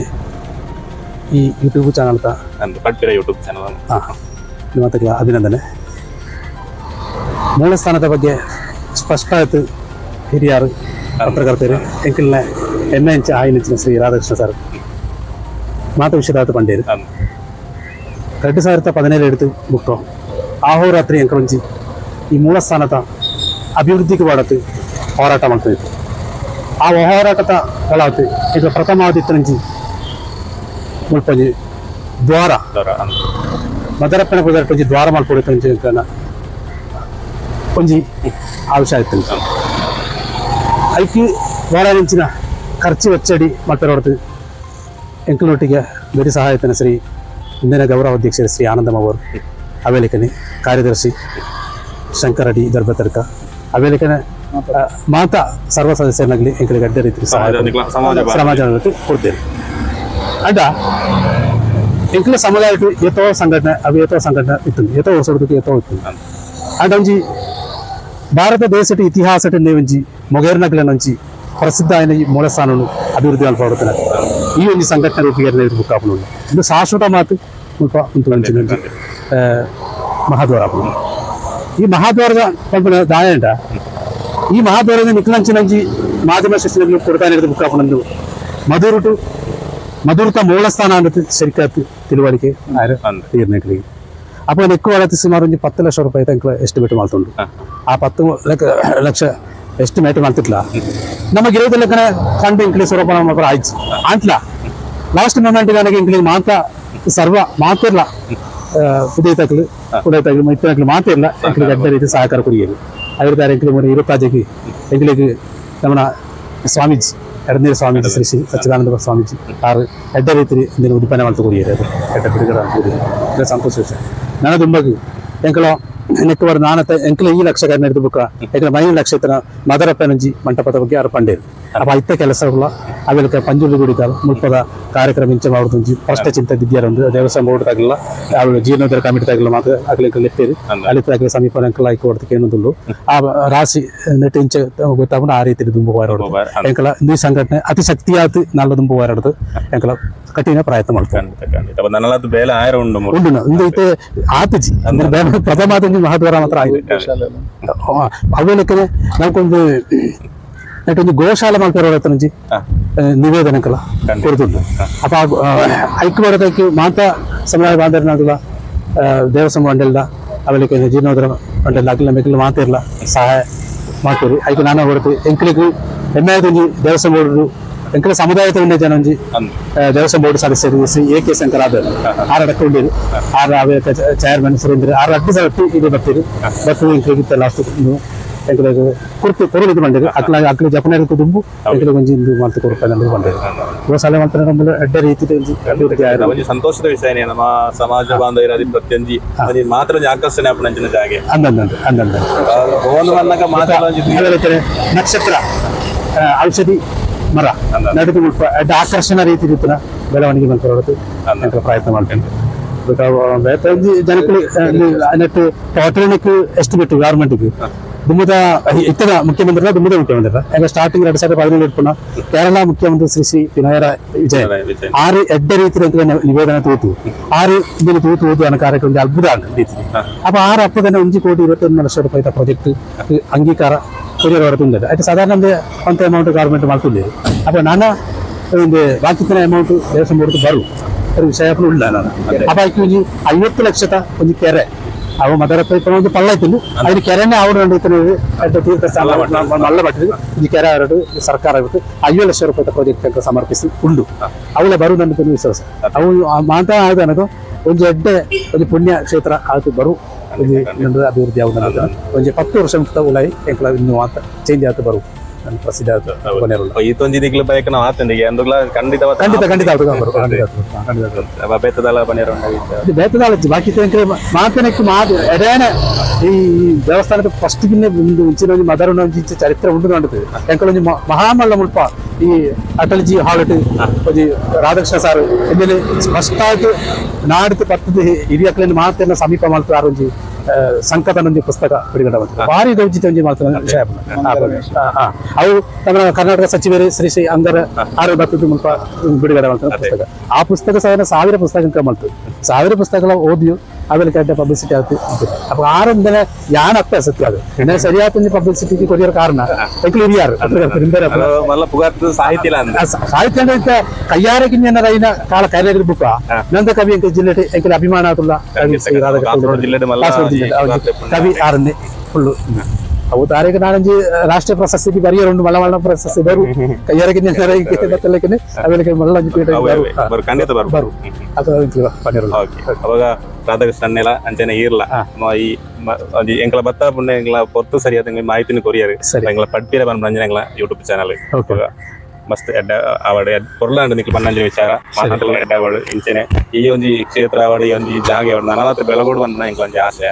Speaker 3: ಈ ಯೂಟ್ಯೂಬ್ ಚಾನಲ್ ತ
Speaker 2: ನಂದು ಪಡ್ಪಿರ ಯೂಟ್ಯೂಬ್ ಚಾನಲ್
Speaker 3: ನಿಮ್ಮತ್ತಗಳ ಅಭಿನಂದನೆ. ಮೂಲ ಸ್ಥಾನದ ಬಗ್ಗೆ ಸ್ಪಷ್ಟ ಆಯ್ತು ಹಿರಿಯರು ಪತ್ರಕರ್ತರು ಎಂಕಲ್ನ ಎಣ್ಣೆ ಇಂಚ ಆಯಿನಿಂಚಿನ ಶ್ರೀ ರಾಧಾಕೃಷ್ಣ ಸರ್. ಮಾತು ವಿಷಯದಾತ ಪಂಡೇರು ಎರಡು ಸಾವಿರದ ಪದಿನೇಳು ಹಿಡಿದು ಬುಕ್ಕು ಆಹೋರಾತ್ರಿ ಎಂಕಲೊಂಜಿ ಈ ಮೂಲ ಸ್ಥಾನದ ಅಭಿವೃದ್ಧಿಗೆ ಮಾಡತ್ತು ಹೋರಾಟ ಮಾಡ್ತಿತ್ತು ಆ ಇದು ಪ್ರಥಮ ಈಗ ಪ್ರಥಮಾದಿತ್ತಂಜಿ ಮುಲ್ಪಂಜಿ ದ್ವಾರ. ಮದರಪ್ಪನ ಪದರಪ್ಪಂಜಿ ದ್ವಾರ ಅಂತ ಅಂಕನ ಒಂಜಿ ವಿಷಯ ಆಯ್ತು ಐಕಿ ದ್ವಾರ ನಿಂಚಿನ ಖರ್ಚು ವೆಚ್ಚಡಿ ಮಲ್ಪೆರೊಡ್ದು ಎಂಕಲೊಟ್ಟಿಗೆ ಬೇರೆ ಸಹಾಯತನ ಶ್ರೀ ಇಂದಿನ ಗೌರವ ಅಧ್ಯಕ್ಷರು ಶ್ರೀ ಆನಂದಮ್ಮ ಅವರು. ಅವೇಲಿಕನೆ ಕಾರ್ಯದರ್ಶಿ ಶಂಕರಡಿ ದರ್ಭತರ್ಕ ಅವೇಲಿಕನೆ ಆ, ಮಾತಾ ಸರ್ವ ಸದಸ್ಯರಾಗಲಿ ಎಂಕಲಿಗೆ ಅಡ್ಡ ರೀತಿ ಸಹಾಯ
Speaker 2: ಸಮಾಜ
Speaker 3: ಸಮಾಜ ಕೊಡ್ತೇವೆ ಅಂಡ ಎಂಕ್ಲ ಸಮುದಾಯಕ್ಕೆ ಎತ್ತೋ ಸಂಘಟನೆ ಅವು ಎತ್ತೋ ಸಂಘಟನೆ ಇತ್ತು ಎತ್ತೋ ವರ್ಷಕ್ಕೆ ಎತ್ತೋ ಇತ್ತು ಅಂಡ ಒಂಜಿ ಭಾರತ ದೇಶದ ಇತಿಹಾಸಟ ಒಂಜಿ ಮೊಗೇರ್ನಗ್ಲ ಒಂಜಿ ಪ್ರಸಿದ್ಧ ಆಯ್ನ ಈ ಮೂಲಸ್ಥಾನವನ್ನು ಅಭಿವೃದ್ಧಿ ಮಾಡ್ಕೊಡ್ತಾನೆ ಈ ಒಂದು ಸಂಘಟನೆ ರೂಪಿಗೆ ಬುಕ್ಕಾಪನು ಇದು ಶಾಶ್ವತ ಮಾತು ಮುಲ್ಪ ಉಂಟು ಅಂಚಿನ ಮಹಾದ್ವಾರ ಆಪುಂಡು. ಈ ಮಹಾದ್ವಾರದ ಪಂಪನ ದಾಯ ಉಂಟ ಈ ಮಹಾದ್ವಾರದ ನಿಕ್ಲಂಚಿನಂಜಿ ಮಾಧ್ಯಮ ಶಿಕ್ಷಣ ಕೊಡ್ತಾನೆ ಇರೋದು ಬುಕ್ಕಾಪನಂದು ಮಧುರುಟು ಮಧುರತ ಮೂಲಸ್ಥಾನ ಅನ್ನೋದು ಸರಿಕಾತು ತಿಳುವಳಿಕೆ ಆಯ್ರ
Speaker 2: ಅಂದ್
Speaker 3: ತೀರ್ನೆಗಳಿಗೆ ಅಪ್ಪ ఎక్కువ వాళ్ళకి సుమారు ಒಂದು ಪತ್ತು ಲಕ್ಷ ರೂಪಾಯಿ ತನಕ ಎಸ್ಟಿಮೇಟ್ ಮಾಡ್ತುಂಡು ಆ ಪತ್ತು ಲಕ್ಷ ಲಕ್ಷ ಎಸ್ಟಿಮೇಟ್ ಮಾಡ್ತಿಟ್ಲ ನಮ್ಮ ಗಿರದ ಲೆಕ್ಕನ ಫಂಡ್ ಇಂಕ್ಲೀಸ್ ಸ್ವರೂಪ ನಮ್ಮ ಆಯ್ತು ಅಂತ್ಲ ಲಾಸ್ಟ್ ಮೂಮೆಂಟ್ ನನಗೆ ಇಂಕ್ಲೀಸ್ ಮಾತ ಸರ್ವ ಮಾತಿರ್ಲ ಉದಯ ತಕ್ಲು ಉದಯ ತಕ್ಲು ಮಿತ್ರ ತಕ್ಲು ಮಾತಿರ್ಲ ಎಂಕ್ಲಿಗೆ ಅಡ್ಡ ರೀತಿ ಸಹಕಾರ ಕೊಡಿಯರು ಆಗಿರ್ತಾರೆ ಎಂಕ್ಲಿ ಮೂರು ಇರುತ್ತಾಜೆಗೆ ಎಂಕ್ಲಿಗೆ ನಮ್ಮ ಸ್ವಾಮೀಜಿ ಎರಡನೇ ಸ್ವಾಮೀಜಿ ಶ್ರೀ ಶ್ರೀ ಸಚ್ಚಿದಾನಂದ ಸ್ವಾಮೀಜಿ ಆರು ಎಡ್ಡ ರೀತಿ ಇಂದಿನ ಉದ್ದಿಪನೆ ಮಾಡ್ತು ಕೊಡಿಯರು ಅದು ಎಡ್ಡ ಬಿಡುಗಡೆ ಆಗ್ತದೆ ಸಂತೋಷ ವಿಷಯ ನನ್ನ ದುಂಬಗು ಎಂಕಲ ನೆಕ್ಕವಾರ ನಾನತ ಎಂಕಲ ಈ ಲಕ್ಷ ನಡೆದು ಬುಕ್ಕ ಎಂಕಲ ಮೈನ ನಕ್ಷತ್ರ ಮದರಪ್ಪನಂಜಿ ಮಂಟಪದ ಬಗ್ಗೆ ಯಾರು ಪಂಡೇರು. ಅಪ್ಪ ಇತ್ತ ಕೆಲಸಗಳ ಅವೆಲ್ಲ ಪಂಜುಲಿ ಗುಡಿತಾರ ಮುಲ್ಪದ ಕಾರ್ಯಕ್ರಮ ಇಂಚೆ ಮಾಡುದು ಫಸ್ಟ್ ಚಿಂತೆ ದಿದ್ಯಾರೊಂದು ದೇವಸ್ಥಾನ ಬೋರ್ಡ್ ಅವಳು ಜೀರ್ಣೋದ್ಧಾರ ಕಮಿಟಿ ತಗಲಿಲ್ಲ ಮಾತ್ರ. ಆಗ್ಲಿಕ್ಕೆ ಲೆಪ್ಪೇರಿ ಅಲ್ಲಿ ತಾಗಲಿ ಸಮೀಪ ಅಂಕಲ ಐಕ್ ಹೊಡ್ತಕ್ಕೆ ಏನೊಂದುಳ್ಳು ಆ ರಾಶಿ ನೆಟ್ಟು ಇಂಚೆ ಗೊತ್ತಾಗ ಆ ರೀತಿ ದುಂಬು
Speaker 2: ವಾರ
Speaker 3: ಎಂಕಲ ಈ ಸಂಘಟನೆ ಅತಿ ಶಕ್ತಿಯಾದ ನಲ್ಲ ದುಂಬು ಹೋರಾಡೋದು ಎಂಕಲ ಕಠಿಣ ಪ್ರಯತ್ನ ಮಾಡ್ತಾರೆ.
Speaker 2: ಖಂಡಿತ ಅಪ್ಪ ನನ್ನದು ಬೇಲೆ ಆಯ್ರ ಉಂಡು ಮೂರು
Speaker 3: ಉಂಡು ಇಂದು ಐತೆ ಆತಜಿ. ಅಂದ್ರೆ ಮಹಾದ್ವಾರ ಮಾತ್ರ ಆಯ್ತು. ಅವೇಲಕ್ಕೆ ನಾಲ್ಕೊಂದು ನೆಟ್ಟೊಂದು ಗೋಶಾಲೆ ಮಾಡ್ತಾರೆ ಹತ್ತನಂಜಿ
Speaker 2: ಹಾ.
Speaker 3: ನಿವೇದನಕ್ಕಲ್ಲ.
Speaker 2: ಖಂಡಿತ.
Speaker 3: ಕೊಡ್ತುಂಡು ಅಪ್ಪ ಐಕ್ ಬರೋದಕ್ಕೆ ಮಾತ ಸಮುದಾಯ ಬಾಂಧವ್ಯನಾಗಲ್ಲ ದೇವಸ್ಥಾನ ಮಂಡಲ್ದ ಅವೇಲಕ್ಕೆ ಜೀರ್ಣೋದ್ಧರ ಮಂಡಲ್ ಆಗಲಿಲ್ಲ ಮೆಕ್ಕಲು ಮಾತ ಇರಲ್ಲ ಸಹಾಯ ಮಾಡ್ತೀರಿ. ಐಕೆ ನಾನು ಹೊರತು ಎಂಕ್ಲಿಗೂ ಹೆಮ್ಮೆ ದೇವಸ್ಥಾನ ಎಂಕಲ ಸಮುದಾಯದ ಉಂಡೆ ಜನಂಜಿ. ದೇವಸ್ಥಾನ ಬೋರ್ಡ್ ಸದಸ್ಯರು ಸಿ ಎ ಕೆ ಶಂಕರ್ ಆದ ಆರ ಅಡಕೊಂಡಿ ಆರ ಅವೇ ಚೇರ್ಮನ್ ಸುರೇಂದ್ರ ಆರ ಅಡ್ಡಿ ಸಲ ಇದು ಬರ್ತೀರಿ. ಬತ್ತು ಇಂಕ್ಲಿಗಿತ್ತ ಲಾಸ್ಟ್ ಎಂಕಲಿಗೆ ಕುರ್ತು ಕೊರಡು ಇದು ಬಂದಿರು ಅಕ್ಲ ಅಕ್ಲ ಜಪನ ದುಂಬು ಎಂಕಲಿಗೆ ಒಂಜಿ ಇಂದು ಮಾತು ಕೊಡ್ತಾನೆ ಅಂದ್ರೆ ಬಂದಿರು ಸಲ ಮಾತ್ರ ನಮ್ಮಲ್ಲಿ ಅಡ್ಡ ರೀತಿ
Speaker 2: ಸಂತೋಷದ ವಿಷಯನೇ ನಮ್ಮ ಸಮಾಜ ಬಾಂಧವರಾದಿ ಪ್ರತಿಯೊಂಜಿ ಒಂಜಿ ಮಾತ್ರ ಆಕರ್ಷಣೆ ಆಪಣಂಚಿನ ಜಾಗೆ.
Speaker 3: ಅಂದಂದ ಅಂದಂದ
Speaker 2: ಹೋದ ಮನ್ನಗ ಮಾತ್ರ
Speaker 3: ನಕ್ಷತ್ರ ಔಷಧಿ ಮರ ನಡೆದು ಮುಟ್ಟ ಅಡ್ಡ ಆಕರ್ಷಣ ರೀತಿ ರೀತಿಯ ಬೆಳವಣಿಗೆ ಬಂತು ಹೊರತು ಎಂಕಲ ಪ್ರಯತ್ನ ಮಾಡ್ತೇನೆ ಬೇರೆ ಜನಕ್ಕೆ ನೆಟ್ಟು ಟೋಟಲ್ನಿಕ್ ಎಷ್ಟು ಬಿಟ್ಟು ಗವರ್ಮೆಂಟ್ಗೆ ದುಮ್ಮದ ಇತ್ತದ ಮುಖ್ಯಮಂತ್ರಿ ದುಮ್ಮದ ಮುಖ್ಯಮಂತ್ರಿ ಯಾಕಂದ್ರೆ ಸ್ಟಾರ್ಟಿಂಗ್ ಎರಡ್ ಸಾವಿರದ ಹದಿನೇಳು ಇಟ್ಕೊಂಡು ಕೇರಳ ಮುಖ್ಯಮಂತ್ರಿ ಶ್ರೀ ಶ್ರೀ ಪಿನಾಯರ ವಿಜಯ ಆರು ಎಡ್ಡ ರೀತಿಯ ನಿವೇದನ തൂത്തു ആറ് ഇങ്ങനെ തൂത്തു തൂത്തു കണക്കാരൊക്കെ അത്ഭുതമാണ് അപ്പൊ ആറ് അപ്പൊ തന്നെ അഞ്ച് കോടി ഇരുപത്തൊന്ന് ലക്ഷം രൂപയുടെ പ്രൊജക്ട് അംഗീകാര ಕೊರಿಯರ್ ಹೊರತುಂಡದ ಅದು ಸಾಧಾರಣ ಅಂದರೆ ಅಂತ ಅಮೌಂಟ್ ಗೌರ್ಮೆಂಟ್ ಮಾಡ್ತುಂಡೆ ಅಪ್ಪ ನಾನು ಒಂದು ಬಾಕಿತ್ತಿನ ಅಮೌಂಟ್ ದೇವಸ್ಥಾನ ಬರು ഒരു വിഷയങ്ങളുണ്ടാണ് അപ്പൊ ഐക്യൂജി അയ്യത്ത് ലക്ഷത്തെ ഒന്ന് കെറെ ಅವು ಮದರ ಒಂದು ಪಲ್ಲ ಇತ್ತು ಅದ್ರ ಕೆರೆನೇ ಅವ್ರು ನಡೀತಾನೆ ತೀರ್ಥ ಮಲ್ಲ ಬಟ್ಟಿದ್ರು ಈ ಕೆರೆ ಎರಡು ಸರ್ಕಾರ ಆಗಿತ್ತು ಐದು ಲಕ್ಷ ರೂಪಾಯಿ ಪ್ರಾಜೆಕ್ಟ್ ಸಮರ್ಪಿಸಿ ಉಂಡು. ಅವೆಲ್ಲ ಬರುವುದನ್ನು ವಿಶ್ವಾಸ. ಅವು ಮಾತಾ ಆಯ್ತು ಅನ್ನೋದು ಒಂದು ಎಡ್ಡೆ ಒಂದು ಪುಣ್ಯ ಕ್ಷೇತ್ರ ಆಯ್ತು ಬರು. ಅಭಿವೃದ್ಧಿ ಆಗುದು ಒಂದು ಪತ್ತು ವರ್ಷ ಉಲಾಯಿ ಎಂಕ್ಲ ಇನ್ನು ಅಂತ ಚೇಂಜ್ ಆಯ್ತು ಬರು. ನನ್ನ ಪ್ರಸಿದ್ಧ ಆಯ್ತು ಕೊನೆಯಲ್ಲ
Speaker 2: ಈತೊಂಜಿ ದಿಗ್ಲು ಬಯಕ ನಾವು ಆತಂದಿಗೆ ಅಂದುಗ್ಲ ಖಂಡಿತವಾದ
Speaker 3: ಖಂಡಿತ ಖಂಡಿತ ಖಂಡಿತ. ಖಂಡಿತ
Speaker 2: ಬನ್ನಿರ
Speaker 3: ಇದು ಬೇತದಾಲಚ್ಚಿ ಬಾಕಿ ತೆಂಕ್ರೆ ಮಾತನಕ್ಕೆ ಮಾತು ಎಡೇನ ಈ ದೇವಸ್ಥಾನದ ಫಸ್ಟ್ ಗಿನ್ನೆ ಒಂದು ಮುಂಚಿನ ಒಂದು ಮದರನ ಒಂದು ಇಂಚೆ ಚರಿತ್ರೆ ಉಂಟು ಎಂಕಲೊಂದು ಮಹಾಮಲ್ಲ ಮುಲ್ಪ ಈ ಅಟಲ್ಜಿ ಹಾಲಟ್ ಒಂದು ರಾಧಾಕೃಷ್ಣ ಸಾರ್ ಸ್ಪಷ್ಟ ಆಯ್ತು ನಾಡಿದ ಪತ್ತದ ಹಿರಿಯಕ್ಕಲಿಂದ ಮಾತನ್ನ ಸಮೀಪ ಮಾಡ್ತಾರೆ ಆರೊಂಜಿ ಸಂಕಟನೊಂದು ಪುಸ್ತಕ ಬಿಡುಗಡೆ ಭಾರಿ ಗೌಜಿತ ಮಾತ್ರ ವಿಷಯ. ಅವು ನಮ್ಮ ಕರ್ನಾಟಕ ಸಚಿವರು ಶ್ರೀ ಶ್ರೀ ಅಂಗರ ಆರು ಬತ್ತದ ಮುಲ್ಪ ಬಿಡುಗಡೆ ಮಾಡ್ತಾರೆ ಪುಸ್ತಕ. ಆ ಪುಸ್ತಕ ಸಹ ಸಾವಿರ ಪುಸ್ತಕ ಮಾಡ್ತು ಸಾವಿರ ಪುಸ್ತಕಗಳ ಓದಿಯು ಆಮೇಲೆ ಕೆಟ್ಟ ಪಬ್ಲಿಸಿಟಿ ಆಯ್ತು ಅಪ್ಪ ಆರಂದನೆ ಯಾನ್ ಅಪ್ಪ ಸತ್ಯ ಅದು ಇನ್ನ ಸರಿಯಾದ ಪಬ್ಲಿಸಿಟಿಗೆ ಕೊಡಿಯೋರ ಕಾರಣ ಎಂಕ್ಲು ಹಿರಿಯಾರು ಪತ್ರಕರ್ತರು ಹಿಂದೆ ಅಪ್ಪ.
Speaker 2: ಮಲ್ಲ ಪುಗಾರ್ತು ಸಾಹಿತ್ಯ ಇಲ್ಲ ಅಂದ್ರೆ
Speaker 3: ಆ ಸಾ- ಸಾಹಿತ್ಯ ಅಂದ್ರೆ ಅವು ತಾರೀಕ ನಾನಂಜಿ ರಾಷ್ಟ್ರೀಯ ಪ್ರಶಸ್ತಿ ಬರಿಯರುಂಡು ಮಲಮಲ್ಲ ಪ್ರಶಸ್ತಿ ಬರು. ಕೈಯಾರಕ್ಕೆ ಬತ್ತಲಕ್ಕೆ ಅವೆಲ್ಲ ಮಲ್ಲಂಜಿ ಪೀಠ.
Speaker 2: ಬರು ಖಂಡಿತ ಬರು.
Speaker 3: ಬರು. ಅದು ಪನ್ನಿರಲ್ಲ
Speaker 2: ಅವಾಗ ರಾಧಾಕೃಷ್ಣ ಅಂಚನೆ ಇರ್ಲ. ಮ ಈ ಎಂಕಲ ಬತ್ತ ಪುಣ್ಯ ಎಂಗಳ ಪೊರ್ತು ಸರಿಯಾದ ಮಾಹಿತಿನ ಕೊರಿಯರು. ಎಂಕಲ ಪಡ್ಪೀರ ಬಂದ ಯೂಟ್ಯೂಬ್ ಚಾನಲ್
Speaker 3: ಓಕೆ.
Speaker 2: ಮಸ್ತ್ ಎಡ್ಡ ಅವಾರ್ಡ್ ಪೊರ್ಲಾಂಡ್ ನಿಕ್ಲು ಪನ್ನಂಜಿ ವಿಚಾರ. ಮಾತಾಡಲು ಎಡ್ಡ ಅವಾರ್ಡ್ ಇಂಚನೆ. ಈ ಒಂಜಿ ಕ್ಷೇತ್ರ ಅವಾರ್ಡ್ ಈ ಒಂಜಿ ಜಾಗ ಅವಾರ್ಡ್ ನನಲತ್ರ ಬೆಳಗೋಡು ಬಂದ ಎಂಕ್ಲ ಒಂಜಿ ಆಸೆ.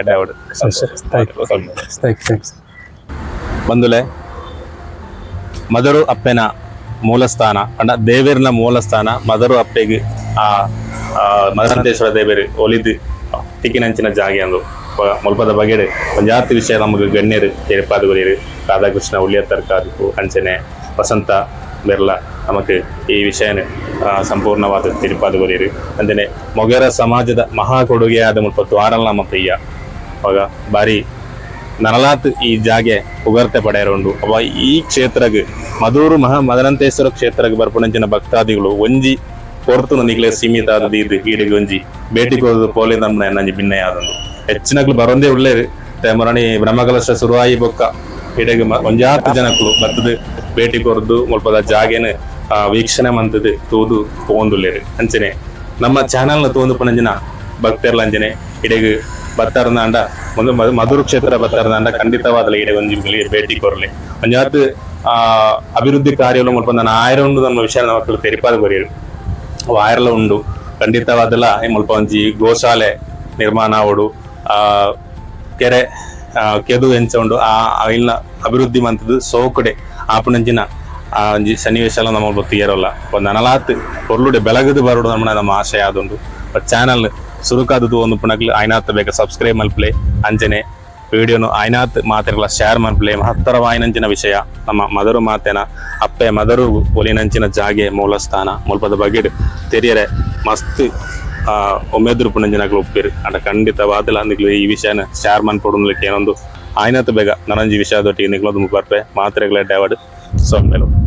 Speaker 2: ಎಡ್ಡ
Speaker 3: ಅವಾರ್ಡ್
Speaker 2: ಬಂದುಲೆ ಮದರು ಅಪ್ಪೆನ ಮೂಲಸ್ಥಾನ ಅಂಡ ದೇವೇರ್ನ ಮೂಲಸ್ಥಾನ ಮದರು ಅಪ್ಪೆಗೆ ಆ ಮದರಂತೇಶ್ವರ ದೇವೇರಿ ಒಲಿದು ತಿಕ್ಕಿನಂಚಿನ ಜಾಗೆ ಅಂದು. ಮುಲ್ಪದ ಬಗೆಡೆ ಒಂದು ಜಾತಿ ವಿಷಯ ನಮಗೆ ಗಣ್ಯರು ಏರ್ಪಾದು ರಾಧಾಕೃಷ್ಣ ಉಳಿಯತ್ತರ್ಕಾದಿಪ್ಪು ಅಂಚನೆ ವಸಂತ, ಬೆರ್ಲ, ನಮಗೆ ಈ ವಿಷಯ ಸಂಪೂರ್ಣವಾದ ತಿರುಪಾದ ಕೊರಿಯರು ಅಂದನೆ ಮೊಗರ ಸಮಾಜದ ಮಹಾ ಕೊಡುಗೆಯಾದ ಮುಲ್ಪ ದ್ವಾರಲ್ ನಮ್ಮ ಪ್ರಿಯ. ಅವಾಗ ಬಾರಿ ನರಲಾತ್ ಈ ಜಾಗೆ ಉಗರ್ತೆ ಪಡೆಯರುಂಡು. ಅವ ಈ ಕ್ಷೇತ್ರಗ್ ಮಧೂರು ಮಹಾ ಮದನಂತೇಶ್ವರ ಕ್ಷೇತ್ರಕ್ಕೆ ಬರ್ಪಣಂಚಿನ ಭಕ್ತಾದಿಗಳು ಒಂಜಿ ಕೊರತು ನಿಗ್ಲೆ ಸೀಮಿತ ಆದದ್ದು ಇದು ಈಡಿಗೆ ಒಂಜಿ ಭೇಟಿ ಕೊಡೋದು ಪೋಲೆ ನಮ್ಮ ನಂಜಿ ಭಿನ್ನ ಆದಂದು ಹೆಚ್ಚಿನಕ್ಲು ಬರೋದೇ ಒಳ್ಳೇದು ಮರಣಿ ಬ್ರಹ್ಮಕಲಶ ಶುರುವಾಯಿ ಬೊಕ್ಕ ಇಡೆಗೆ ಒಂಜಾತ್ ಜನಕ್ಕಳು ಬರ್ತದ. ಭೇಟಿ ಕೊರದು ಮುಲ್ಪದ ಜಾಗೆನ ವೀಕ್ಷಣೆ ಮಂತದ ತೂದು ಪೋಂದುಲ್ಲೇರು ಅಂಚನೆ, ನಮ್ಮ ಚಾನಲ್ನ ತೋಂದು ಪಣಂಜಿನ ಭಕ್ತರ್ಲ ಅಂಜನೆ ಇಡೆಗೆ ಬತ್ತಾರನಾಂಡ ಒಂದು ಮಧು- ಮಧುರ ಕ್ಷೇತ್ರ ಬತ್ತಾರನಾಂಡ ಖಂಡಿತವಾದ ಇಡೆ ಒಂದು ಭೇಟಿ ಕೊರಲೆ. ಒಂಜಾತ್ ಆ, ಅಭಿವೃದ್ಧಿ ಕಾರ್ಯಗಳು ಮುಲ್ಪ ನಾನು ಆಯ್ರ ಉಂಡು ನಮ್ಮ ವಿಷಯ ಮಕ್ಕಳು ತೆರಿಪಾದ ಬರೆಯರು ಅವು ಆಯ್ರಲ ಉಂಡು, ಖಂಡಿತವಾದಲ್ಲ ಮುಲ್ಪ ಒಂಜಿ ಗೋಶಾಲೆ ನಿರ್ಮಾಣ ಅವಡು ಆ, ಕೆರೆ ಕೆದು ಎಂಚ ಉಂಡು ಆ ಅವಿಲ್ನ ಅಭಿವೃದ್ಧಿ ಮಂತದ್ದು ಸೋಕುಡೆ ಆಪಣಂಚಿನ ಆ ಒಂಜಿ ಸನ್ನಿವೇಶ ನಮ್ಮ ಗೊತ್ತಿಯರಲ್ಲ ಒಂದು ಅನಲಾತ್ ಹೊರ್ಲುಡೆ ಬೆಳಗದು ಬರೋಡು ನಮ್ಮ ನಮ್ಮ ಆಶಯ ಬಟ್ ಚಾನಲ್ ಸುರುಕಾದದು ಒಂದು ಪುಣಗ್ಲು ಆಯ್ನಾತ್ ಬೇಗ ಸಬ್ಸ್ಕ್ರೈಬ್ ಮಲ್ಪ್ಲೆ. ಅಂಚನೆ ವಿಡಿಯೋನು ಆಯ್ನಾತ್ ಮಾತೆಗಳ ಶೇರ್ ಮಲ್ಪ್ಲೆ. ಮಹತ್ತರವಾಯಿನಂಚಿನ ವಿಷಯ. ನಮ್ಮ ಮದರು ಮಾತೆನ, ಅಪ್ಪೆ ಮದರು ಒಲಿನಂಚಿನ ಜಾಗೆ ಮೂಲಸ್ಥಾನ. ಮುಲ್ಪದ ಬಗೆಡ್. ತೆರಿಯರೆ, ಮಸ್ತ್ ಆ ಒಮ್ಮೆದುರು ಪುಣಂಜನಗಳು ಒಪ್ಪಿರು. ಖಂಡಿತ ಖಂಡಿತವಾದಲ್ಲ ಅಂದಿಗ್ಲು ಈ ವಿಷಯನ ಶೇರ್ ಮಾಡ್ಕೊಡೋದಕ್ಕೆ ಏನೊಂದು ಆಯ್ನತ್ತ ಬೇಗ. ನನಂಜಿ ವಿಷಯದೊಟ್ಟಿಗೆ ನಿಗ್ಲೊಂದು ಬರ್ಪೆ ಮಾತ್ರೆಗಳ ಡೇವಡ್ ಸೊಮ್ಮೆಲು